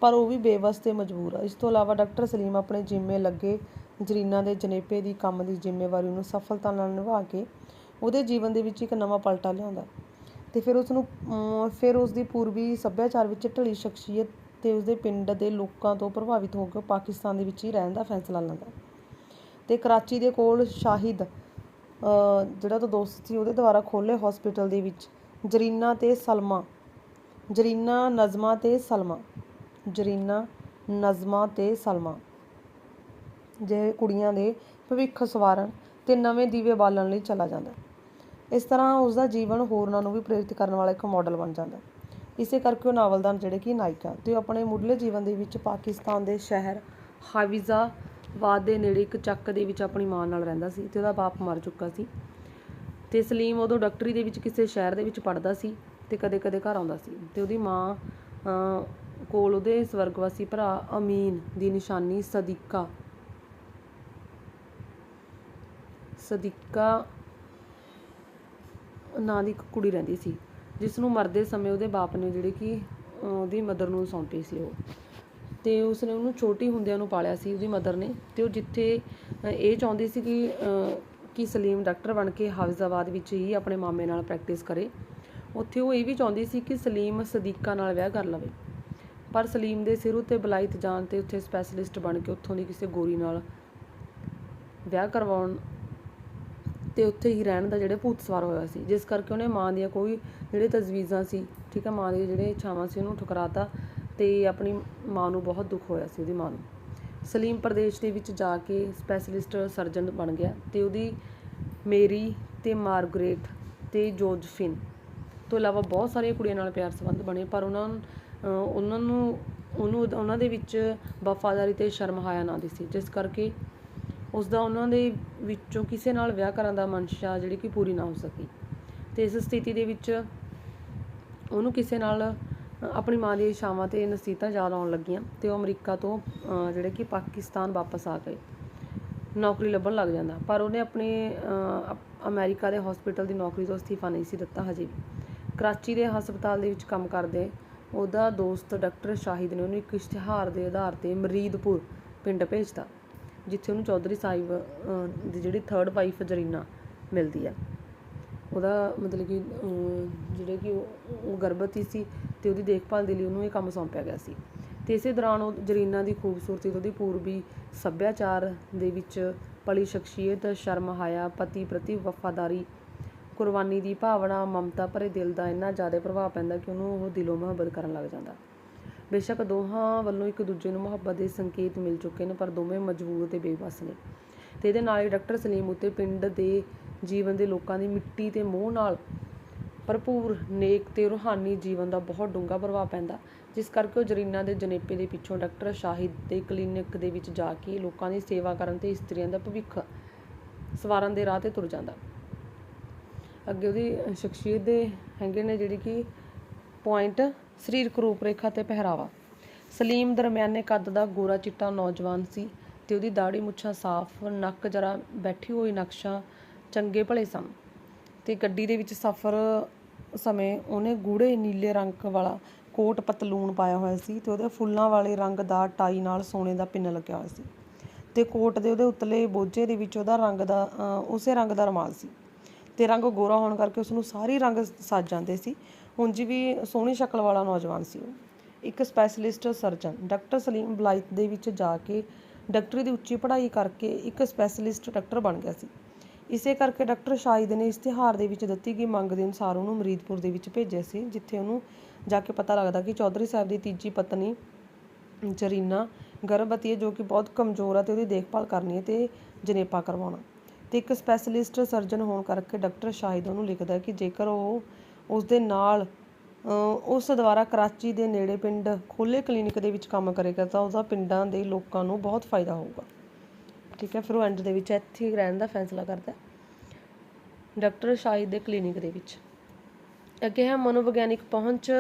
ਪਰ ਉਹ ਵੀ ਬੇਵਸ ਤੇ ਮਜਬੂਰ ਆ। ਇਸ ਤੋਂ ਇਲਾਵਾ ਡਾਕਟਰ ਸਲੀਮ ਆਪਣੇ ਜਿੰਮੇ ਲੱਗੇ ਜਰੀਨਾ ਦੇ ਜਨੇਪੇ ਦੀ ਕੰਮ ਦੀ ਜ਼ਿੰਮੇਵਾਰੀ ਨੂੰ ਸਫਲਤਾ ਨਾਲ ਨਿਭਾ ਕੇ ਉਹਦੇ ਜੀਵਨ ਦੇ ਵਿੱਚ ਇੱਕ ਨਵਾਂ ਪਲਟਾ ਲਿਆਉਂਦਾ ਤੇ ਫਿਰ ਉਸ ਨੂੰ ਫਿਰ ਉਸ ਦੀ ਪੂਰਬੀ ਸੱਭਿਆਚਾਰ ਵਿੱਚ ਢਲੀ ਸ਼ਖਸੀਅਤ ਤੇ ਉਸਦੇ ਪਿੰਡ ਦੇ ਲੋਕਾਂ ਤੋਂ ਪ੍ਰਭਾਵਿਤ ਹੋ ਕੇ ਪਾਕਿਸਤਾਨ ਦੇ ਵਿੱਚ ਹੀ ਰਹਿਣ ਦਾ ਫੈਸਲਾ ਲੈਂਦਾ ਤੇ ਕਰਾਚੀ ਦੇ ਕੋਲ ਸ਼ਾਹਿਦ ਜਿਹੜਾ ਤਾਂ ਦੋਸਤ ਸੀ, ਉਹਦੇ ਦੁਆਰਾ ਖੋਲੇ ਹਸਪੀਟਲ ਦੇ ਵਿੱਚ ਜਰੀਨਾ ਤੇ ਸਲਮਾ, ਜਰੀਨਾ, ਨਜ਼ਮਾ ਤੇ ਸਲਮਾ ਜਰੀਨਾ, ਨਜ਼ਮਾ ਤੇ ਸਲਮਾ। ਜੇ ਕੁੜੀਆਂ ਦੇ ਭਵਿੱਖ ਸਵਾਰਨ ਤੇ ਨਵੇਂ ਦੀਵੇ ਬਾਲਣ ਲਈ ਚਲਾ ਜਾਂਦਾ। ਇਸ ਤਰ੍ਹਾਂ ਉਸ ਦਾ ਜੀਵਨ ਹੋਰਨਾਂ ਨੂੰ ਵੀ ਪ੍ਰੇਰਿਤ ਕਰਨ ਵਾਲਾ ਇੱਕ ਮਾਡਲ ਬਣ ਜਾਂਦਾ। ਇਸੇ ਕਰਕੇ ਉਹ ਨਾਵਲ ਦਾ ਜਿਹੜੇ ਕਿ ਨਾਇਕਾ ਤੇ ਉਹ ਆਪਣੇ ਮੁੱਢਲੇ ਜੀਵਨ ਦੇ ਵਿੱਚ ਪਾਕਿਸਤਾਨ ਦੇ ਸ਼ਹਿਰ ਹਾਵਿਜ਼ਾਬਾਦ ਦੇ ਨੇੜੇ ਇੱਕ ਚੱਕ ਦੇ ਵਿੱਚ ਆਪਣੀ ਮਾਂ ਨਾਲ ਰਹਿੰਦਾ ਸੀ ਤੇ ਉਹਦਾ ਬਾਪ ਮਰ ਚੁੱਕਾ ਸੀ। ਤੇ ਸਲੀਮ ਉਦੋਂ ਡਾਕਟਰੀ ਦੇ ਵਿੱਚ ਕਿਸੇ ਸ਼ਹਿਰ ਦੇ ਵਿੱਚ ਪੜ੍ਹਦਾ ਸੀ ਤੇ ਕਦੇ-ਕਦੇ ਘਰ ਆਉਂਦਾ ਸੀ ਤੇ ਉਹਦੀ ਮਾਂ ਕੋਲ ਉਹਦੇ ਸਵਰਗਵਾਸੀ ਭਰਾ ਅਮੀਨ ਦੀ ਨਿਸ਼ਾਨੀ ਸਦੀਕਾ। ਸਦੀਕਾ ਨਾਂ ਦੀ ਇੱਕ ਕੁੜੀ ਰਹਿੰਦੀ ਸੀ ਜਿਸ ਨੂੰ ਮਰਦੇ ਸਮੇਂ ਉਹਦੇ ਬਾਪ ਨੇ ਜਿਹੜੇ ਕਿ ਉਹਦੀ ਮਦਰ ਨੂੰ ਸੌਂਪੀ ਸੀ ਉਹ। ਤੇ ਉਸਨੇ ਉਹਨੂੰ ਛੋਟੀ ਹੁੰਦਿਆਂ ਨੂੰ ਪਾਲਿਆ ਸੀ ਉਹਦੀ ਮਦਰ ਨੇ ਤੇ ਉਹ ਜਿੱਥੇ ਇਹ ਚਾਹੁੰਦੀ ਸੀ ਕਿ ਅਹ, ਕਿ ਸਲੀਮ ਡਾਕਟਰ ਬਣ ਕੇ ਹਾਫਿਜ਼ਾਬਾਦ ਵਿੱਚ ਹੀ ਆਪਣੇ ਮਾਮੇ ਨਾਲ ਪ੍ਰੈਕਟਿਸ ਕਰੇ ਉੱਥੇ ਉਹ ਇਹ ਵੀ ਚਾਹੁੰਦੀ ਸੀ ਕਿ ਸਲੀਮ ਸਦੀਕਾ ਨਾਲ ਵਿਆਹ ਕਰ ਲਵੇ। ਪਰ ਸਲੀਮ ਦੇ ਸਿਰ ਉੱਤੇ ਬਲਾਇਤ ਜਾਣ ਤੇ ਉੱਥੇ ਸਪੈਸ਼ਲਿਸਟ ਬਣ ਕੇ ਉੱਥੋਂ ਦੀ ਕਿਸੇ ਗੋਰੀ ਨਾਲ ਵਿਆਹ ਕਰਵਾਉਣ ਤੇ ਉੱਥੇ ਹੀ ਰਹਿਣ ਦਾ ਜਿਹੜੇ ਭੂਤ ਸਵਾਰ ਹੋਇਆ ਸੀ। ਜਿਸ ਕਰਕੇ ਉਹਨੇ ਮਾਂ ਦੀਆਂ ਕੋਈ ਜਿਹੜੇ ਤਜਵੀਜ਼ਾਂ ਸੀ, ਠੀਕ ਹੈ, ਮਾਂ ਦੀਆਂ ਜਿਹੜੇ ਇੱਛਾਵਾਂ ਸੀ ਉਹਨੂੰ ਠੁਕਰਾਤਾ ਤੇ ਆਪਣੀ ਮਾਂ ਨੂੰ ਬਹੁਤ ਦੁੱਖ ਹੋਇਆ ਸੀ ਉਹਦੀ ਮਾਂ ਨੂੰ। ਸਲੀਮ ਪ੍ਰਦੇਸ਼ ਦੇ ਵਿੱਚ ਜਾ ਕੇ ਸਪੈਸ਼ਲਿਸਟ ਸਰਜਨ ਬਣ ਗਿਆ ਤੇ ਉਹਦੀ ਮੇਰੀ ਤੇ ਮਾਰਗਰੇਟ ਤੇ ਜੋਜ਼ਫਿਨ ਤੋਂ ਇਲਾਵਾ ਬਹੁਤ ਸਾਰੀਆਂ ਕੁੜੀਆਂ ਨਾਲ ਪਿਆਰ ਸੰਬੰਧ ਬਣੇ ਪਰ ਉਹਨਾਂ ਉਹਨਾਂ ਨੂੰ ਉਹਨੂੰ ਉਹਨਾਂ ਦੇ ਵਿੱਚ ਵਫਾਦਾਰੀ ਤੇ ਸ਼ਰਮ ਹਾਇਆ ਨਾ ਦੀ ਸੀ ਜਿਸ ਕਰਕੇ ਉਸ ਦਾ ਉਹਨਾਂ ਦੇ ਵਿੱਚੋਂ ਕਿਸੇ ਨਾਲ ਵਿਆਹ ਕਰਨ ਦਾ ਮਨਸ਼ਾ ਜਿਹੜੀ ਕਿ ਪੂਰੀ ਨਾ ਹੋ ਸਕੀ। ਤੇ ਇਸ ਸਥਿਤੀ ਦੇ ਵਿੱਚ ਉਹਨੂੰ ਕਿਸੇ ਨਾਲ ਆਪਣੀ ਮਾਂ ਦੀਆਂ ਇਛਾਵਾਂ ਤੇ ਨਸੀਤਾਂ ਯਾਦ ਆਉਣ ਲੱਗੀਆਂ ਤੇ ਉਹ ਅਮਰੀਕਾ ਤੋਂ ਜਿਹੜੇ ਕਿ ਪਾਕਿਸਤਾਨ ਵਾਪਸ ਆ ਗਏ। ਨੌਕਰੀ ਲੱਭਣ ਲੱਗ ਜਾਂਦਾ। ਪਰ ਉਹਨੇ ਆਪਣੇ ਅ, ਅਪ- ਅਮਰੀਕਾ ਦੇ ਹਸਪੀਟਲ ਦੀ ਨੌਕਰੀ ਤੋਂ ਅਸਤੀਫਾ ਨਹੀਂ ਸੀ ਦਿੱਤਾ ਹਜੇ ਵੀ। ਕਰਾਚੀ ਦੇ ਹਸਪਤਾਲ ਦੇ ਵਿੱਚ ਕੰਮ ਕਰਦੇ ਉਹਦਾ ਦੋਸਤ ਡਾਕਟਰ ਸ਼ਾਹਿਦ ਨੇ ਉਹਨੂੰ ਇੱਕ ਇਸ਼ਤਿਹਾਰ ਦੇ ਆਧਾਰ ਤੇ ਮਰੀਦਪੁਰ ਪਿੰਡ ਭੇਜਤਾ, ਜਿੱਥੇ ਉਹਨੂੰ ਚੌਧਰੀ ਸਾਹਿਬ ਦੀ ਜਿਹੜੀ ਥਰਡ ਵਾਈਫ ਜਰੀਨਾ ਮਿਲਦੀ ਆ। ਉਹਦਾ ਮਤਲਬ ਕਿ ਜਿਹੜੇ ਕਿ ਉਹ ਉਹ ਗਰਭਵਤੀ ਸੀ ਤੇ ਉਹਦੀ ਦੇਖਭਾਲ ਦੇ ਲਈ ਉਹਨੂੰ ਇਹ ਕੰਮ ਸੌਂਪਿਆ ਗਿਆ ਸੀ। ਤੇ ਇਸੇ ਦੌਰਾਨ ਉਹ ਜਰੀਨਾ ਦੀ ਖੂਬਸੂਰਤੀ ਤੇ ਉਹਦੀ ਪੂਰਬੀ ਸੱਭਿਆਚਾਰ ਦੇ ਵਿੱਚ ਪਲੀ ਸ਼ਖਸੀਅਤ ਸ਼ਰਮ ਹਾਇਆ ਪਤੀ ਪ੍ਰਤੀ ਵਫਾਦਾਰੀ ਕੁਰਬਾਨੀ ਦੀ ਭਾਵਨਾ ਮਮਤਾ ਭਰੇ ਦਿਲ ਦਾ ਇੰਨਾ ਜ਼ਿਆਦਾ ਪ੍ਰਭਾਵ ਪੈਂਦਾ ਕਿ ਉਹਨੂੰ ਉਹ ਦਿਲੋਂ ਮੁਹੱਬਤ ਕਰਨ ਲੱਗ ਜਾਂਦਾ। ਬੇਸ਼ੱਕ ਦੋਹਾਂ ਵੱਲੋਂ ਇੱਕ ਦੂਜੇ ਨੂੰ ਮੁਹੱਬਤ ਦੇ ਸੰਕੇਤ ਮਿਲ ਚੁੱਕੇ ਨੇ, ਪਰ ਦੋਵੇਂ ਮਜਬੂਰ ਤੇ ਬੇਬਸ ਨੇ। ਤੇ ਇਹਦੇ ਨਾਲ ਹੀ ਡਾਕਟਰ ਸਲੀਮ ਉੱਤੇ ਪਿੰਡ ਦੇ ਜੀਵਨ ਦੇ ਲੋਕਾਂ ਦੀ ਮਿੱਟੀ ਤੇ ਮੋਹ ਨਾਲ ਭਰਪੂਰ ਨੇਕ ਤੇ ਰੂਹਾਨੀ ਜੀਵਨ ਦਾ ਬਹੁਤ ਡੂੰਘਾ ਪ੍ਰਭਾਵ ਪੈਂਦਾ। ਜਿਸ ਕਰਕੇ ਉਹ ਜਰੀਨਾ ਦੇ ਜਨੇਪੇ ਦੇ ਪਿੱਛੋਂ ਡਾਕਟਰ ਸ਼ਾਹਿਦ ਦੇ ਕਲੀਨਿਕ ਦੇ ਵਿੱਚ ਜਾ ਕੇ ਲੋਕਾਂ ਦੀ ਸੇਵਾ ਕਰਨ ਤੇ ਇਸਤਰੀਆਂ ਦਾ ਭਵਿੱਖ ਸਵਾਰਨ ਦੇ ਰਾਹ ਤੇ ਤੁਰ ਜਾਂਦਾ। ਅੱਗੇ ਉਹਦੀ ਸ਼ਖਸੀਅਤ ਦੇ ਹੈਗੇ ਨੇ ਜਿਹੜੀ ਕਿ ਪੁਆਇੰਟ ਸਰੀਰਕ ਰੂਪ ਰੇਖਾ ਤੇ ਪਹਿਰਾਵਾ। ਸਲੀਮ ਦਰਮਿਆਨੇ ਕੱਦ ਦਾ ਗੋਰਾ ਚਿੱਟਾ ਨੌਜਵਾਨ ਸੀ ਤੇ ਉਹਦੀ ਦਾੜੀ ਮੁੱਛਾਂ ਸਾਫ਼, ਨੱਕ ਜਰਾ ਬੈਠੀ ਹੋਈ ਨਕਸ਼ਾ ਚੰਗੇ ਭਲੇ ਸਨ ਤੇ ਗੱਡੀ ਦੇ ਵਿੱਚ ਸਫ਼ਰ ਸਮੇਂ ਉਹਨੇ ਗੂੜੇ ਨੀਲੇ ਰੰਗ ਵਾਲਾ ਕੋਟ ਪਤਲੂਨ ਪਾਇਆ ਹੋਇਆ ਸੀ ਤੇ ਉਹਦੇ ਫੁੱਲਾਂ ਵਾਲੇ ਰੰਗ ਦਾ ਟਾਈ ਨਾਲ ਸੋਨੇ ਦਾ ਪਿੰਨ ਲੱਗਿਆ ਹੋਇਆ ਸੀ ਤੇ ਕੋਟ ਦੇ ਉਹਦੇ ਉਤਲੇ ਬੋਝੇ ਦੇ ਵਿੱਚ ਉਹਦਾ ਰੰਗ ਦਾ ਉਸੇ ਰੰਗ ਦਾ ਰਮਾਲ ਸੀ। ਤੇ ਰੰਗ ਗੋਰਾ ਹੋਣ ਕਰਕੇ ਉਸ ਨੂੰ ਸਾਰੇ ਰੰਗ ਸੱਜ ਜਾਂਦੇ ਸੀ। ਉਂਝ ਵੀ ਸੋਹਣੀ ਸ਼ਕਲ ਵਾਲਾ ਨੌਜਵਾਨ ਸੀ ਉਹ। ਇੱਕ ਸਪੈਸ਼ਲਿਸਟ ਸਰਜਨ ਡਾਕਟਰ ਸਲੀਮ ਬਲਾਈਤ ਦੇ ਵਿੱਚ ਜਾ ਕੇ ਡਾਕਟਰੀ ਦੀ ਉੱਚੀ ਪੜ੍ਹਾਈ ਕਰਕੇ ਇੱਕ ਸਪੈਸ਼ਲਿਸਟ ਡਾਕਟਰ ਬਣ ਗਿਆ ਸੀ। ਇਸੇ ਕਰਕੇ ਡਾਕਟਰ ਸ਼ਾਹਿਦ ਨੇ ਇਸ਼ਤਿਹਾਰ ਦੇ ਵਿੱਚ ਦਿੱਤੀ ਗਈ ਮੰਗ ਦੇ ਅਨੁਸਾਰ ਉਹਨੂੰ ਮਰੀਦਪੁਰ ਦੇ ਵਿੱਚ ਭੇਜਿਆ ਸੀ, ਜਿੱਥੇ ਉਹਨੂੰ ਜਾ ਕੇ ਪਤਾ ਲੱਗਦਾ ਕਿ ਚੌਧਰੀ ਸਾਹਿਬ ਦੀ ਤੀਜੀ ਪਤਨੀ ਜਰੀਨਾ ਗਰਭਵਤੀ ਹੈ, ਜੋ ਕਿ ਬਹੁਤ ਕਮਜ਼ੋਰ ਹੈ ਤੇ ਉਹਦੀ ਦੇਖਭਾਲ ਕਰਨੀ ਹੈ ਤੇ ਜਨੇਪਾ ਕਰਵਾਉਣਾ। ਤੇ ਇੱਕ ਸਪੈਸ਼ਲਿਸਟ ਸਰਜਨ ਹੋਣ ਕਰਕੇ ਡਾਕਟਰ ਸ਼ਾਹਿਦ ਉਹਨੂੰ ਲਿਖਦਾ ਕਿ ਜੇਕਰ ਉਹ ਉਸ ਦੇ ਨਾਲ ਉਸ ਦੁਆਰਾ ਕਰਾਚੀ ਦੇ ਨੇੜੇ ਪਿੰਡ ਖੋਲੇ ਕਲੀਨਿਕ ਦੇ ਵਿੱਚ ਕੰਮ ਕਰੇਗਾ ਤਾਂ ਉਹਦਾ ਪਿੰਡਾਂ ਦੇ ਲੋਕਾਂ ਨੂੰ ਬਹੁਤ ਫਾਇਦਾ ਹੋਊਗਾ। ਠੀਕ ਹੈ, ਫਿਰ ਉਹ ਐਂਡ ਦੇ ਵਿੱਚ ਇੱਥੇ ਰਹਿਣ ਦਾ ਫੈਸਲਾ ਕਰਦਾ ਡਾਕਟਰ ਸ਼ਾਹਿਦ ਦੇ ਕਲੀਨਿਕ ਦੇ ਵਿੱਚ। ਅੱਗੇ ਹੈ, ਮਨੋਵਿਗਿਆਨਿਕ ਪਹੁੰਚ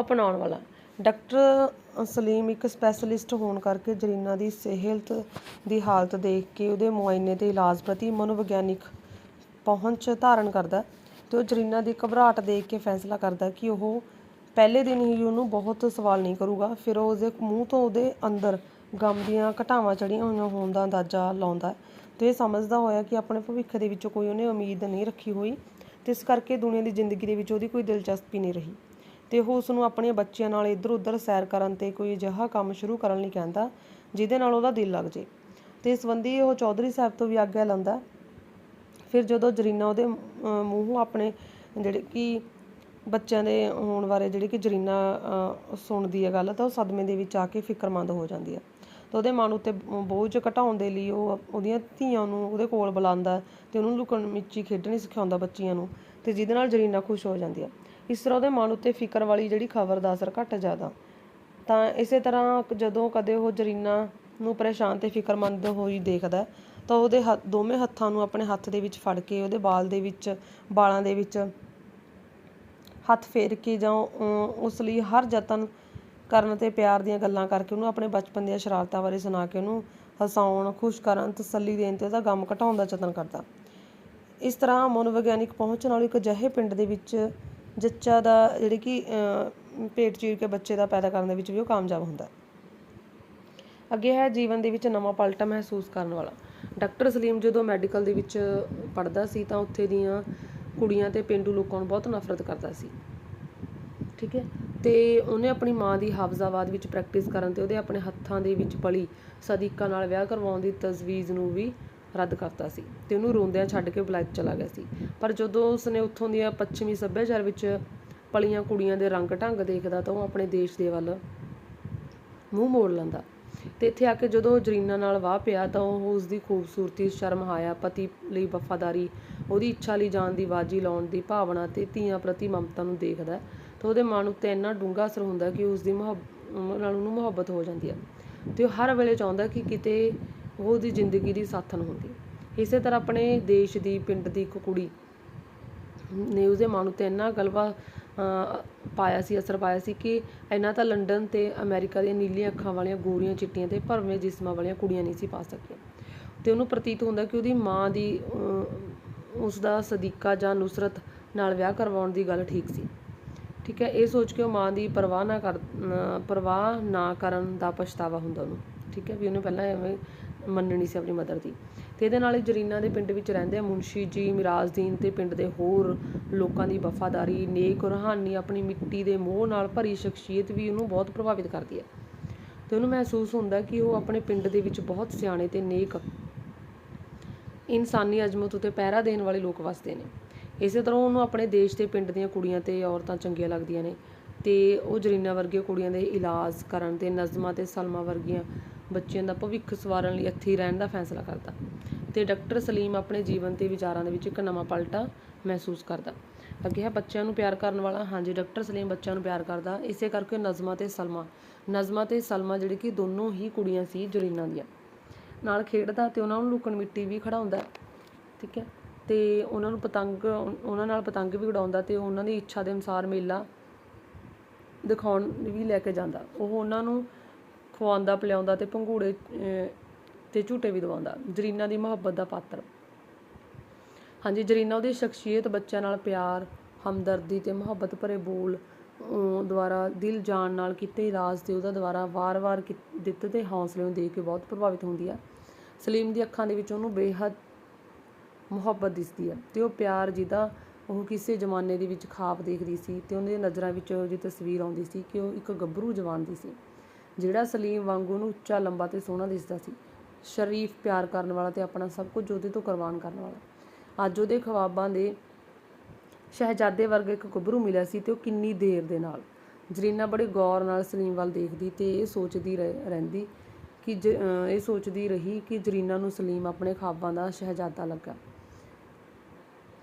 ਅਪਣਾਉਣ ਵਾਲਾ। ਡਾਕਟਰ ਸਲੀਮ ਇੱਕ ਸਪੈਸ਼ਲਿਸਟ ਹੋਣ ਕਰਕੇ ਜਰੀਨਾ ਦੀ ਸਿਹਤ ਦੀ ਹਾਲਤ ਦੇਖ ਕੇ ਉਹਦੇ ਮੁਆਇਨੇ ਤੇ ਇਲਾਜ ਪ੍ਰਤੀ ਮਨੋਵਿਗਿਆਨਿਕ ਪਹੁੰਚ ਧਾਰਨ ਕਰਦਾ ਹੈ ਤੇ ਉਹ ਜਰੀਨਾ ਦੀ ਘਬਰਾਹਟ ਦੇਖ ਕੇ ਫੈਸਲਾ ਕਰਦਾ ਕਿ ਉਹ ਪਹਿਲੇ ਦਿਨ ਹੀ ਉਹਨੂੰ ਬਹੁਤ ਸਵਾਲ ਨਹੀਂ ਕਰੂਗਾ, ਫਿਰ ਉਹ ਉਸਦੇ ਮੂੰਹ ਤੋਂ ਉਹਦੇ ਅੰਦਰ ਗਮ ਦੀਆਂ ਘਟਾਵਾਂ ਚੜੀਆਂ ਹੋਈਆਂ ਹੋਣ ਦਾ ਅੰਦਾਜ਼ਾ ਲਾਉਂਦਾ ਹੈ ਤੇ ਇਹ ਸਮਝਦਾ ਹੋਇਆ ਕਿ ਆਪਣੇ ਭਵਿੱਖ ਦੇ ਵਿੱਚ ਕੋਈ ਉਹਨੇ ਉਮੀਦ ਨਹੀਂ ਰੱਖੀ ਹੋਈ, ਤੇ ਇਸ ਕਰਕੇ ਦੁਨੀਆ ਦੀ ਜ਼ਿੰਦਗੀ ਦੇ ਵਿੱਚ ਉਹਦੀ ਕੋਈ ਦਿਲਚਸਪੀ ਨਹੀਂ ਰਹੀ। ਤੇ ਉਹ ਉਸ ਨੂੰ ਆਪਣੇ ਬੱਚਿਆਂ ਨਾਲ ਇੱਧਰ ਉੱਧਰ ਸੈਰ ਕਰਨ ਤੇ ਕੋਈ ਅਜਿਹਾ ਕੰਮ ਸ਼ੁਰੂ ਕਰਨ ਲਈ ਕਹਿੰਦਾ ਜਿਹਦੇ ਨਾਲ ਉਹਦਾ ਦਿਲ ਲੱਗ ਜੇ। ਤੇ ਇਸ ਸੰਬੰਧੀ ਉਹ ਚੌਧਰੀ ਸਾਹਿਬ ਤੋਂ ਵੀ ਆਗਿਆ ਲੈਂਦਾ। ਫਿਰ ਜਦੋਂ ਜਰੀਨਾ ਉਹਦੇ ਅਹ, ਮੂੰਹੋਂ ਆਪਣੇ ਜਿਹੜੇ ਕਿ ਬੱਚਿਆਂ ਦੇ ਹੋਣ ਬਾਰੇ ਜਿਹੜੀ ਕਿ ਜਰੀਨਾ ਅਹ, ਸੁਣਦੀ ਹੈ ਗੱਲ ਤਾਂ ਉਹ ਸਦਮੇ ਦੇ ਵਿੱਚ ਆ ਕੇ ਫਿਕਰਮੰਦ ਹੋ ਜਾਂਦੀ ਹੈ। ਤਾਂ ਉਹਦੇ ਮਨ ਉੱਤੇ ਬੋਝ ਘਟਾਉਣ ਦੇ ਲਈ ਉਹ ਉਹਦੀਆਂ ਧੀਆਂ ਨੂੰ ਉਹਦੇ ਕੋਲ ਬੁਲਾਉਂਦਾ ਤੇ ਉਹਨੂੰ ਲੁਕਣ ਮਿੱਚੀ ਖੇਡਣੀ ਸਿਖਾਉਂਦਾ ਬੱਚੀਆਂ ਨੂੰ ਤੇ ਜਿਹਦੇ ਨਾਲ ਜਰੀਨਾ ਖੁਸ਼ ਹੋ ਜਾਂਦੀ ਹੈ। ਇਸ ਤਰ੍ਹਾਂ ਉਹਦੇ ਮਨ ਉੱਤੇ ਫਿਕਰ ਵਾਲੀ ਜਿਹੜੀ ਖਬਰ ਦਾ ਅਸਰ ਘਟ ਜਾਂਦਾ ਤਾਂ ਇਸੇ ਤਰ੍ਹਾਂ ਜਦੋਂ ਕਦੇ ਉਹ ਜਰੀਨਾ ਨੂੰ ਪਰੇਸ਼ਾਨ ਤੇ ਫਿਕਰਮੰਦ ਹੋਈ ਦੇਖਦਾ ਤਾਂ ਉਹਦੇ ਹੱਥ ਦੋਵੇਂ ਹੱਥਾਂ ਨੂੰ ਆਪਣੇ ਹੱਥ ਦੇ ਵਿੱਚ ਫੜ ਕੇ, ਉਹਦੇ ਵਾਲ ਦੇ ਵਿੱਚ, ਵਾਲਾਂ ਦੇ ਵਿੱਚ ਹੱਥ ਫੇਰ ਕੇ ਜਾਂ ਉਸ ਲਈ ਹਰ ਯਤਨ ਕਰਨ ਤੇ ਪਿਆਰ ਦੀਆਂ ਗੱਲਾਂ ਕਰਕੇ ਉਹਨੂੰ ਆਪਣੇ ਬਚਪਨ ਦੀਆਂ ਸ਼ਰਾਰਤਾਂ ਬਾਰੇ ਸੁਣਾ ਕੇ ਉਹਨੂੰ ਹਸਾਉਣ, ਖੁਸ਼ ਕਰਨ, ਤਸੱਲੀ ਦੇਣ ਤੇ ਉਹਦਾ ਗਮ ਘਟਾਉਣ ਦਾ ਯਤਨ ਕਰਦਾ। ਇਸ ਤਰ੍ਹਾਂ ਮਨੋਵਿਗਿਆਨਿਕ ਪਹੁੰਚ ਨਾਲ ਇੱਕ ਅਜਿਹੇ ਪਿੰਡ ਦੇ ਵਿੱਚ ਜੱਚਾ ਦਾ ਜਿਹੜੀ ਕਿ ਪੇਟ ਚੀਰ ਕੇ ਬੱਚੇ ਦਾ ਪੈਦਾ ਕਰਨ ਦੇ ਵਿੱਚ ਵੀ ਉਹ ਕਾਮਯਾਬ ਹੁੰਦਾ ਅੱਗੇ ਹੈ ਜੀਵਨ ਦੇ ਵਿੱਚ ਨਵਾਂ ਪਲਟਾ ਮਹਿਸੂਸ ਕਰਨ ਵਾਲਾ। ਡਾਕਟਰ ਸਲੀਮ ਜਦੋਂ ਮੈਡੀਕਲ ਦੇ ਵਿੱਚ ਪੜ੍ਹਦਾ ਸੀ ਤਾਂ ਉੱਥੇ ਦੀਆਂ ਕੁੜੀਆਂ ਤੇ ਪਿੰਡੂ ਲੋਕਾਂ ਨੂੰ ਬਹੁਤ ਨਫ਼ਰਤ ਕਰਦਾ ਸੀ। ਠੀਕ ਹੈ? ਤੇ ਉਹਨੇ ਆਪਣੀ ਮਾਂ ਦੀ ਹਾਫਜ਼ਾਬਾਦ ਵਿੱਚ ਪ੍ਰੈਕਟਿਸ ਕਰਨ ਤੇ ਉਹਦੇ ਆਪਣੇ ਹੱਥਾਂ ਦੇ ਵਿੱਚ ਪਲੀ ਸਦੀਕਾ ਨਾਲ ਵਿਆਹ ਕਰਵਾਉਣ ਦੀ ਤਜਵੀਜ਼ ਨੂੰ ਵੀ ਰੱਦ ਕਰਤਾ ਸੀ ਤੇ ਉਹਨੂੰ ਰੋਂਦਿਆਂ ਛੱਡ ਕੇ ਬਲਾਇਤ ਚਲਾ ਗਿਆ ਸੀ। ਪਰ ਜਦੋਂ ਉਸਨੇ ਉੱਥੋਂ ਦੀਆਂ ਪੱਛਮੀ ਸੱਭਿਆਚਾਰ ਵਿੱਚ ਪਲੀਆਂ ਕੁੜੀਆਂ ਦੇ ਰੰਗ ਢੰਗ ਦੇਖਦਾ ਤਾਂ ਉਹ ਆਪਣੇ ਦੇਸ਼ ਦੇ ਵੱਲ ਮੂੰਹ ਮੋੜ ਲੈਂਦਾ ਤੇ ਇੱਥੇ ਆ ਕੇ ਜਦੋਂ ਜਰੀਨਾ ਨਾਲ ਵਾਹ ਪਿਆ ਤਾਂ ਉਹ ਉਸ ਦੀ ਖੂਬਸੂਰਤੀ, ਸ਼ਰਮ, ਹਾਇਆ, ਪਤੀ ਲਈ ਵਫਾਦਾਰੀ, ਉਹਦੀ ਇੱਛਾ ਲਈ ਜਾਨ ਦੀ ਬਾਜੀ ਲਾਉਣ ਦੀ ਭਾਵਨਾ ਤੇ ਧੀਆਂ ਪ੍ਰਤੀ ਮਮਤਾ ਨੂੰ ਦੇਖਦਾ ਹੈ ਤਾਂ ਉਹਦੇ ਮਨ ਉੱਤੇ ਇੰਨਾ ਡੂੰਘਾ ਅਸਰ ਹੁੰਦਾ ਕਿ ਉਸ ਦੀ ਮੁਹੱਬ ਨਾਲ ਉਹਨੂੰ ਮੁਹੱਬਤ ਹੋ ਜਾਂਦੀ ਹੈ। ਤੇ ਉਹ ਹਰ ਵੇਲੇ ਚਾਹੁੰਦਾ ਕਿ ਕਿਤੇ ਉਹ ਉਹਦੀ ਜ਼ਿੰਦਗੀ ਦੀ ਸਾਥਣ ਹੁੰਦੀ ਇਸੇ ਤਰ੍ਹਾਂ ਆਪਣੇ ਦੇਸ਼ ਦੀ ਪਿੰਡ ਦੀ ਇੱਕ ਕੁੜੀ ਨੇ ਉਸਦੇ ਮਨ ਉੱਤੇ ਇੰਨਾ ਗਲਬਾ ਪਾਇਆ ਸੀ ਅਸਰ ਪਾਇਆ ਸੀ ਕਿ ਇੰਨਾ ਤਾਂ ਲੰਡਨ ਤੇ ਅਮਰੀਕਾ ਦੀਆਂ ਨੀਲੀਆਂ ਅੱਖਾਂ ਵਾਲੀਆਂ ਗੋਰੀਆਂ ਚਿੱਟੀਆਂ ਤੇ ਭਰਵੇਂ ਜਿਸਮਾਂ ਵਾਲੀਆਂ ਕੁੜੀਆਂ ਨਹੀਂ ਸੀ ਪਾ ਸਕੀਆਂ। ਤੇ ਉਹਨੂੰ ਪ੍ਰਤੀਤ ਹੁੰਦਾ ਕਿ ਉਹਦੀ ਮਾਂ ਦੀ ਅਹ, ਉਸ ਦਾ ਸਦੀਕਾ ਜਾਂ ਨੁਸਰਤ ਨਾਲ ਵਿਆਹ ਕਰਵਾਉਣ ਦੀ ਗੱਲ ਠੀਕ ਸੀ। ਠੀਕ ਹੈ ਇਹ ਸੋਚ ਕੇ ਉਹ ਮਾਂ ਦੀ ਪਰਵਾਹ ਨਾ ਕਰ ਪਰਵਾਹ ਨਾ ਕਰਨ ਦਾ ਪਛਤਾਵਾ ਹੁੰਦਾ ਉਹਨੂੰ। ਠੀਕ ਹੈ ਵੀ ਉਹਨੇ ਪਹਿਲਾਂ ਐਵੇਂ ਮੰਨਣੀ ਸੀ ਆਪਣੀ ਮਦਰ ਦੀ। ਤੇ ਇਹਦੇ ਨਾਲ ਜਰੀਨਾ ਦੇ ਪਿੰਡ ਵਿੱਚ ਰਹਿੰਦੇ ਆ ਮੁਨਸ਼ੀ ਜੀ, ਮਿਰਾਜ਼ਦੀਨ ਤੇ ਪਿੰਡ ਦੇ ਹੋਰ ਲੋਕਾਂ ਦੀ ਵਫਾਦਾਰੀ, ਨੇਕ ਰੂਹਾਨੀ ਆਪਣੀ ਮਿੱਟੀ ਦੇ ਮੋਹ ਨਾਲ ਭਰੀ ਸ਼ਖਸੀਅਤ ਵੀ ਉਹਨੂੰ ਬਹੁਤ ਪ੍ਰਭਾਵਿਤ ਕਰਦੀ ਹੈ ਤੇ ਉਹਨੂੰ ਮਹਿਸੂਸ ਹੁੰਦਾ ਕਿ ਉਹ ਆਪਣੇ ਪਿੰਡ ਦੇ ਵਿੱਚ ਬਹੁਤ ਸਿਆਣੇ ਤੇ ਨੇਕ ਇਨਸਾਨੀ ਅਜ਼ਮਤ ਉਤੇ ਪਹਿਰਾ ਦੇਣ ਵਾਲੇ ਲੋਕ ਵਸਦੇ ਨੇ। ਇਸੇ ਤਰ੍ਹਾਂ ਉਹਨੂੰ ਆਪਣੇ ਦੇਸ਼ ਦੇ ਪਿੰਡ ਦੀਆਂ ਕੁੜੀਆਂ ਤੇ ਔਰਤਾਂ ਚੰਗੀਆਂ ਲੱਗਦੀਆਂ ਨੇ। ਤੇ ਉਹ ਜਰੀਨਾ ਵਰਗੀਆਂ ਕੁੜੀਆਂ ਦੇ ਇਲਾਜ ਕਰਨ ਤੇ ਨਜ਼ਮਾ ਤੇ ਸਲਮਾ ਵਰਗੀਆਂ ਬੱਚਿਆਂ ਦਾ ਭਵਿੱਖ ਸਵਾਰਨ ਲਈ ਇੱਥੇ ਹੀ ਰਹਿਣ ਦਾ ਫੈਸਲਾ ਕਰਦਾ। ਤੇ ਡਾਕਟਰ ਸਲੀਮ ਆਪਣੇ ਜੀਵਨ ਤੇ ਵਿਚਾਰਾਂ ਦੇ ਵਿੱਚ ਇੱਕ ਨਵਾਂ ਪਲਟਾ ਮਹਿਸੂਸ ਕਰਦਾ। ਅੱਗੇ ਹੈ ਬੱਚਿਆਂ ਨੂੰ ਪਿਆਰ ਕਰਨ ਵਾਲਾ। ਹਾਂਜੀ, ਡਾਕਟਰ ਸਲੀਮ ਬੱਚਿਆਂ ਨੂੰ ਪਿਆਰ ਕਰਦਾ। ਇਸੇ ਕਰਕੇ ਨਜ਼ਮਾ ਤੇ ਸਲਮਾ। ਨਜ਼ਮਾ ਤੇ ਸਲਮਾ ਜਿਹੜੇ ਕਿ ਦੋਨੋਂ ਹੀ ਕੁੜੀਆਂ ਸੀ ਜਰੀਨਾ ਦੀਆਂ। ਨਾਲ ਖੇਡਦਾ ਤੇ ਉਹਨਾਂ ਨੂੰ ਲੁਕਣ ਮਿੱਟੀ ਵੀ ਖੜਾਉਂਦਾ। ਠੀਕ ਹੈ? ਤੇ ਉਹਨਾਂ ਨੂੰ ਪਤੰਗ, ਉਹਨਾਂ ਨਾਲ ਪਤੰਗ ਵੀ ਉਡਾਉਂਦਾ ਤੇ ਉਹਨਾਂ ਦੀ ਇੱਛਾ ਦੇ ਅਨੁਸਾਰ ਮੇਲਾ ਦਿਖਾਉਣ ਵੀ ਲੈ ਕੇ ਜਾਂਦਾ। ਉਹ ਉਹਨਾਂ ਨੂੰ ਖਵਾਉਂਦਾ ਪਿਲਾਉਂਦਾ ਤੇ ਭੰਗੂੜੇ ਅਹ, ਤੇ ਝੂਟੇ ਵੀ ਦਵਾਉਂਦਾ। ਜਰੀਨਾ ਦੀ ਮੁਹੱਬਤ ਦਾ ਪਾਤਰ। ਹਾਂਜੀ ਜਰੀਨਾ ਉਹਦੀ ਸ਼ਖਸੀਅਤ ਬੱਚਿਆਂ ਨਾਲ ਪਿਆਰ ਹਮਦਰਦੀ ਤੇ ਮੁਹੱਬਤ ਭਰੇ ਬੋਲ ਅਹ, ਦੁਆਰਾ ਦਿਲ ਜਾਣ ਨਾਲ ਕੀਤੇ ਰਾਜ ਤੇ ਉਹਦਾ ਦੁਆਰਾ ਵਾਰ-ਵਾਰ ਕੀ- ਦਿੱਤੇ ਤੇ ਹੌਸਲੇ ਨੂੰ ਦੇਖ ਕੇ ਬਹੁਤ ਪ੍ਰਭਾਵਿਤ ਹੁੰਦੀ ਆ। ਸਲੀਮ ਦੀ ਅੱਖਾਂ ਦੇ ਵਿੱਚ ਉਹਨੂੰ ਬੇਹੱਦ ਮੁਹੱਬਤ ਦਿਸਦੀ ਹੈ ਤੇ ਉਹ ਪਿਆਰ ਜਿਹਦਾ ਉਹ ਕਿਸੇ ਜ਼ਮਾਨੇ ਦੇ ਵਿੱਚ ਖਾਬ ਦੇਖਦੀ ਸੀ ਤੇ ਉਹਦੇ ਨਜ਼ਰਾਂ ਵਿੱਚ ਉਹਦੀ ਤਸਵੀਰ ਆਉਂਦੀ ਸੀ ਕਿ ਉਹ ਇੱਕ ਗੱਭਰੂ ਜਵਾਨ ਦੀ ਸੀ। ਜਿਹੜਾ ਸਲੀਮ ਵਾਂਗੂ ਉਹਨੂੰ ਉੱਚਾ, ਲੰਬਾ ਤੇ ਸੋਹਣਾ ਦਿਸਦਾ ਸੀ। ਸ਼ਰੀਫ ਪਿਆਰ ਕਰਨ ਵਾਲਾ ਤੇ ਆਪਣਾ ਸਭ ਕੁਝ ਉਹਦੇ ਤੋਂ ਕੁਰਬਾਨ ਕਰਨ ਵਾਲਾ। ਅੱਜ ਉਹਦੇ ਖਵਾਬਾਂ ਦੇ ਸ਼ਹਿਜ਼ਾਦੇ ਵਰਗਾ ਇੱਕ ਗੱਭਰੂ ਮਿਲਿਆ ਸੀ ਤੇ ਉਹ ਕਿੰਨੀ ਦੇਰ ਦੇ ਨਾਲ, ਜਰੀਨਾ ਬੜੇ ਗੌਰ ਨਾਲ ਸਲੀਮ ਵੱਲ ਦੇਖਦੀ ਤੇ ਇਹ ਸੋਚਦੀ ਰਹਿ- ਰਹਿੰਦੀ ਕਿ ਜ- ਇਹ ਸੋਚਦੀ ਰਹੀ ਕਿ ਜਰੀਨਾ ਨੂੰ ਸਲੀਮ ਆਪਣੇ ਖਾਬਾਂ ਦਾ ਸ਼ਹਿਜ਼ਾਦਾ ਲੱਗਾ।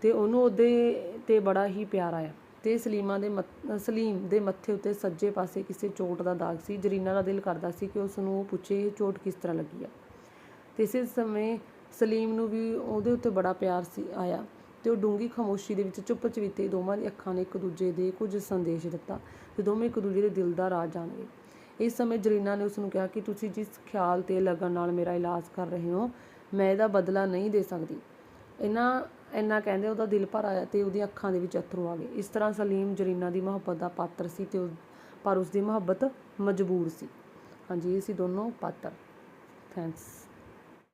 ਤੇ ਉਹਨੂੰ ਉਹਦੇ ਤੇ ਬੜਾ ਹੀ ਪਿਆਰ ਆਇਆ। ਤੇ ਸਲੀਮਾ ਦੇ ਸਲੀਮ ਦੇ ਮੱਥੇ ਉੱਤੇ ਸੱਜੇ ਪਾਸੇ ਕਿਸੇ ਚੋਟ ਦਾ ਦਾਗ ਸੀ। ਜਰੀਨਾ ਦਾ ਦਿਲ ਕਰਦਾ ਸੀ ਕਿ ਉਸ ਨੂੰ ਉਹ ਪੁੱਛੇ, ਇਹ ਚੋਟ ਕਿਸ ਤਰ੍ਹਾਂ ਲੱਗੀ ਆ? ਤੇ ਇਸੇ ਸਮੇਂ ਸਲੀਮ ਨੂੰ ਵੀ ਉਹਦੇ ਉੱਤੇ ਬੜਾ ਪਿਆਰ ਸੀ, ਆਇਆ ਤੇ ਉਹ ਡੂੰਗੀ ਖਾਮੋਸ਼ੀ ਦੇ ਵਿੱਚ ਚੁੱਪ ਚਵੀਤੇ ਦੋਵਾਂ ਦੀ ਅੱਖਾਂ ਨੇ ਇੱਕ ਦੂਜੇ ਦੇ ਕੁਝ ਸੰਦੇਸ਼ ਦਿੱਤਾ ਤੇ ਦੋਵੇਂ ਇੱਕ ਦੂਜੇ ਦੇ ਦਿਲ ਦਾ ਰਾਜ ਜਾਣ ਗਏ ਇਸ ਸਮੇਂ ਜਰੀਨਾ ਨੇ ਉਸ ਨੂੰ ਕਿਹਾ ਕਿ ਤੁਸੀਂ ਜਿਸ ਖਿਆਲ ਤੇ ਲਗਨ ਨਾਲ ਮੇਰਾ ਇਲਾਜ ਕਰ ਰਹੇ ਹੋ, ਮੈਂ ਇਹਦਾ ਬਦਲਾ ਨਹੀਂ ਦੇ ਸਕਦੀ। ਇਹਨਾਂ ਇੰਨਾ ਕਹਿੰਦੇ ਉਹਦਾ ਦਿਲ ਭਰ ਆਇਆ ਤੇ ਉਹਦੀਆਂ ਅੱਖਾਂ ਦੇ ਵਿੱਚ ਅਥਰੂ ਆ ਗਏ। ਇਸ ਤਰ੍ਹਾਂ ਸਲੀਮ ਜਰੀਨਾ ਦੀ ਮੁਹੱਬਤ ਦਾ ਪਾਤਰ ਸੀ ਤੇ ਉਹ- ਪਰ ਉਸ ਦੀ ਮੁਹੱਬਤ ਮਜਬੂਰ ਸੀ। ਹਾਂਜੀ, ਇਹ ਸੀ ਦੋਨੋਂ ਪਾਤਰ। ਥੈਂਕਸ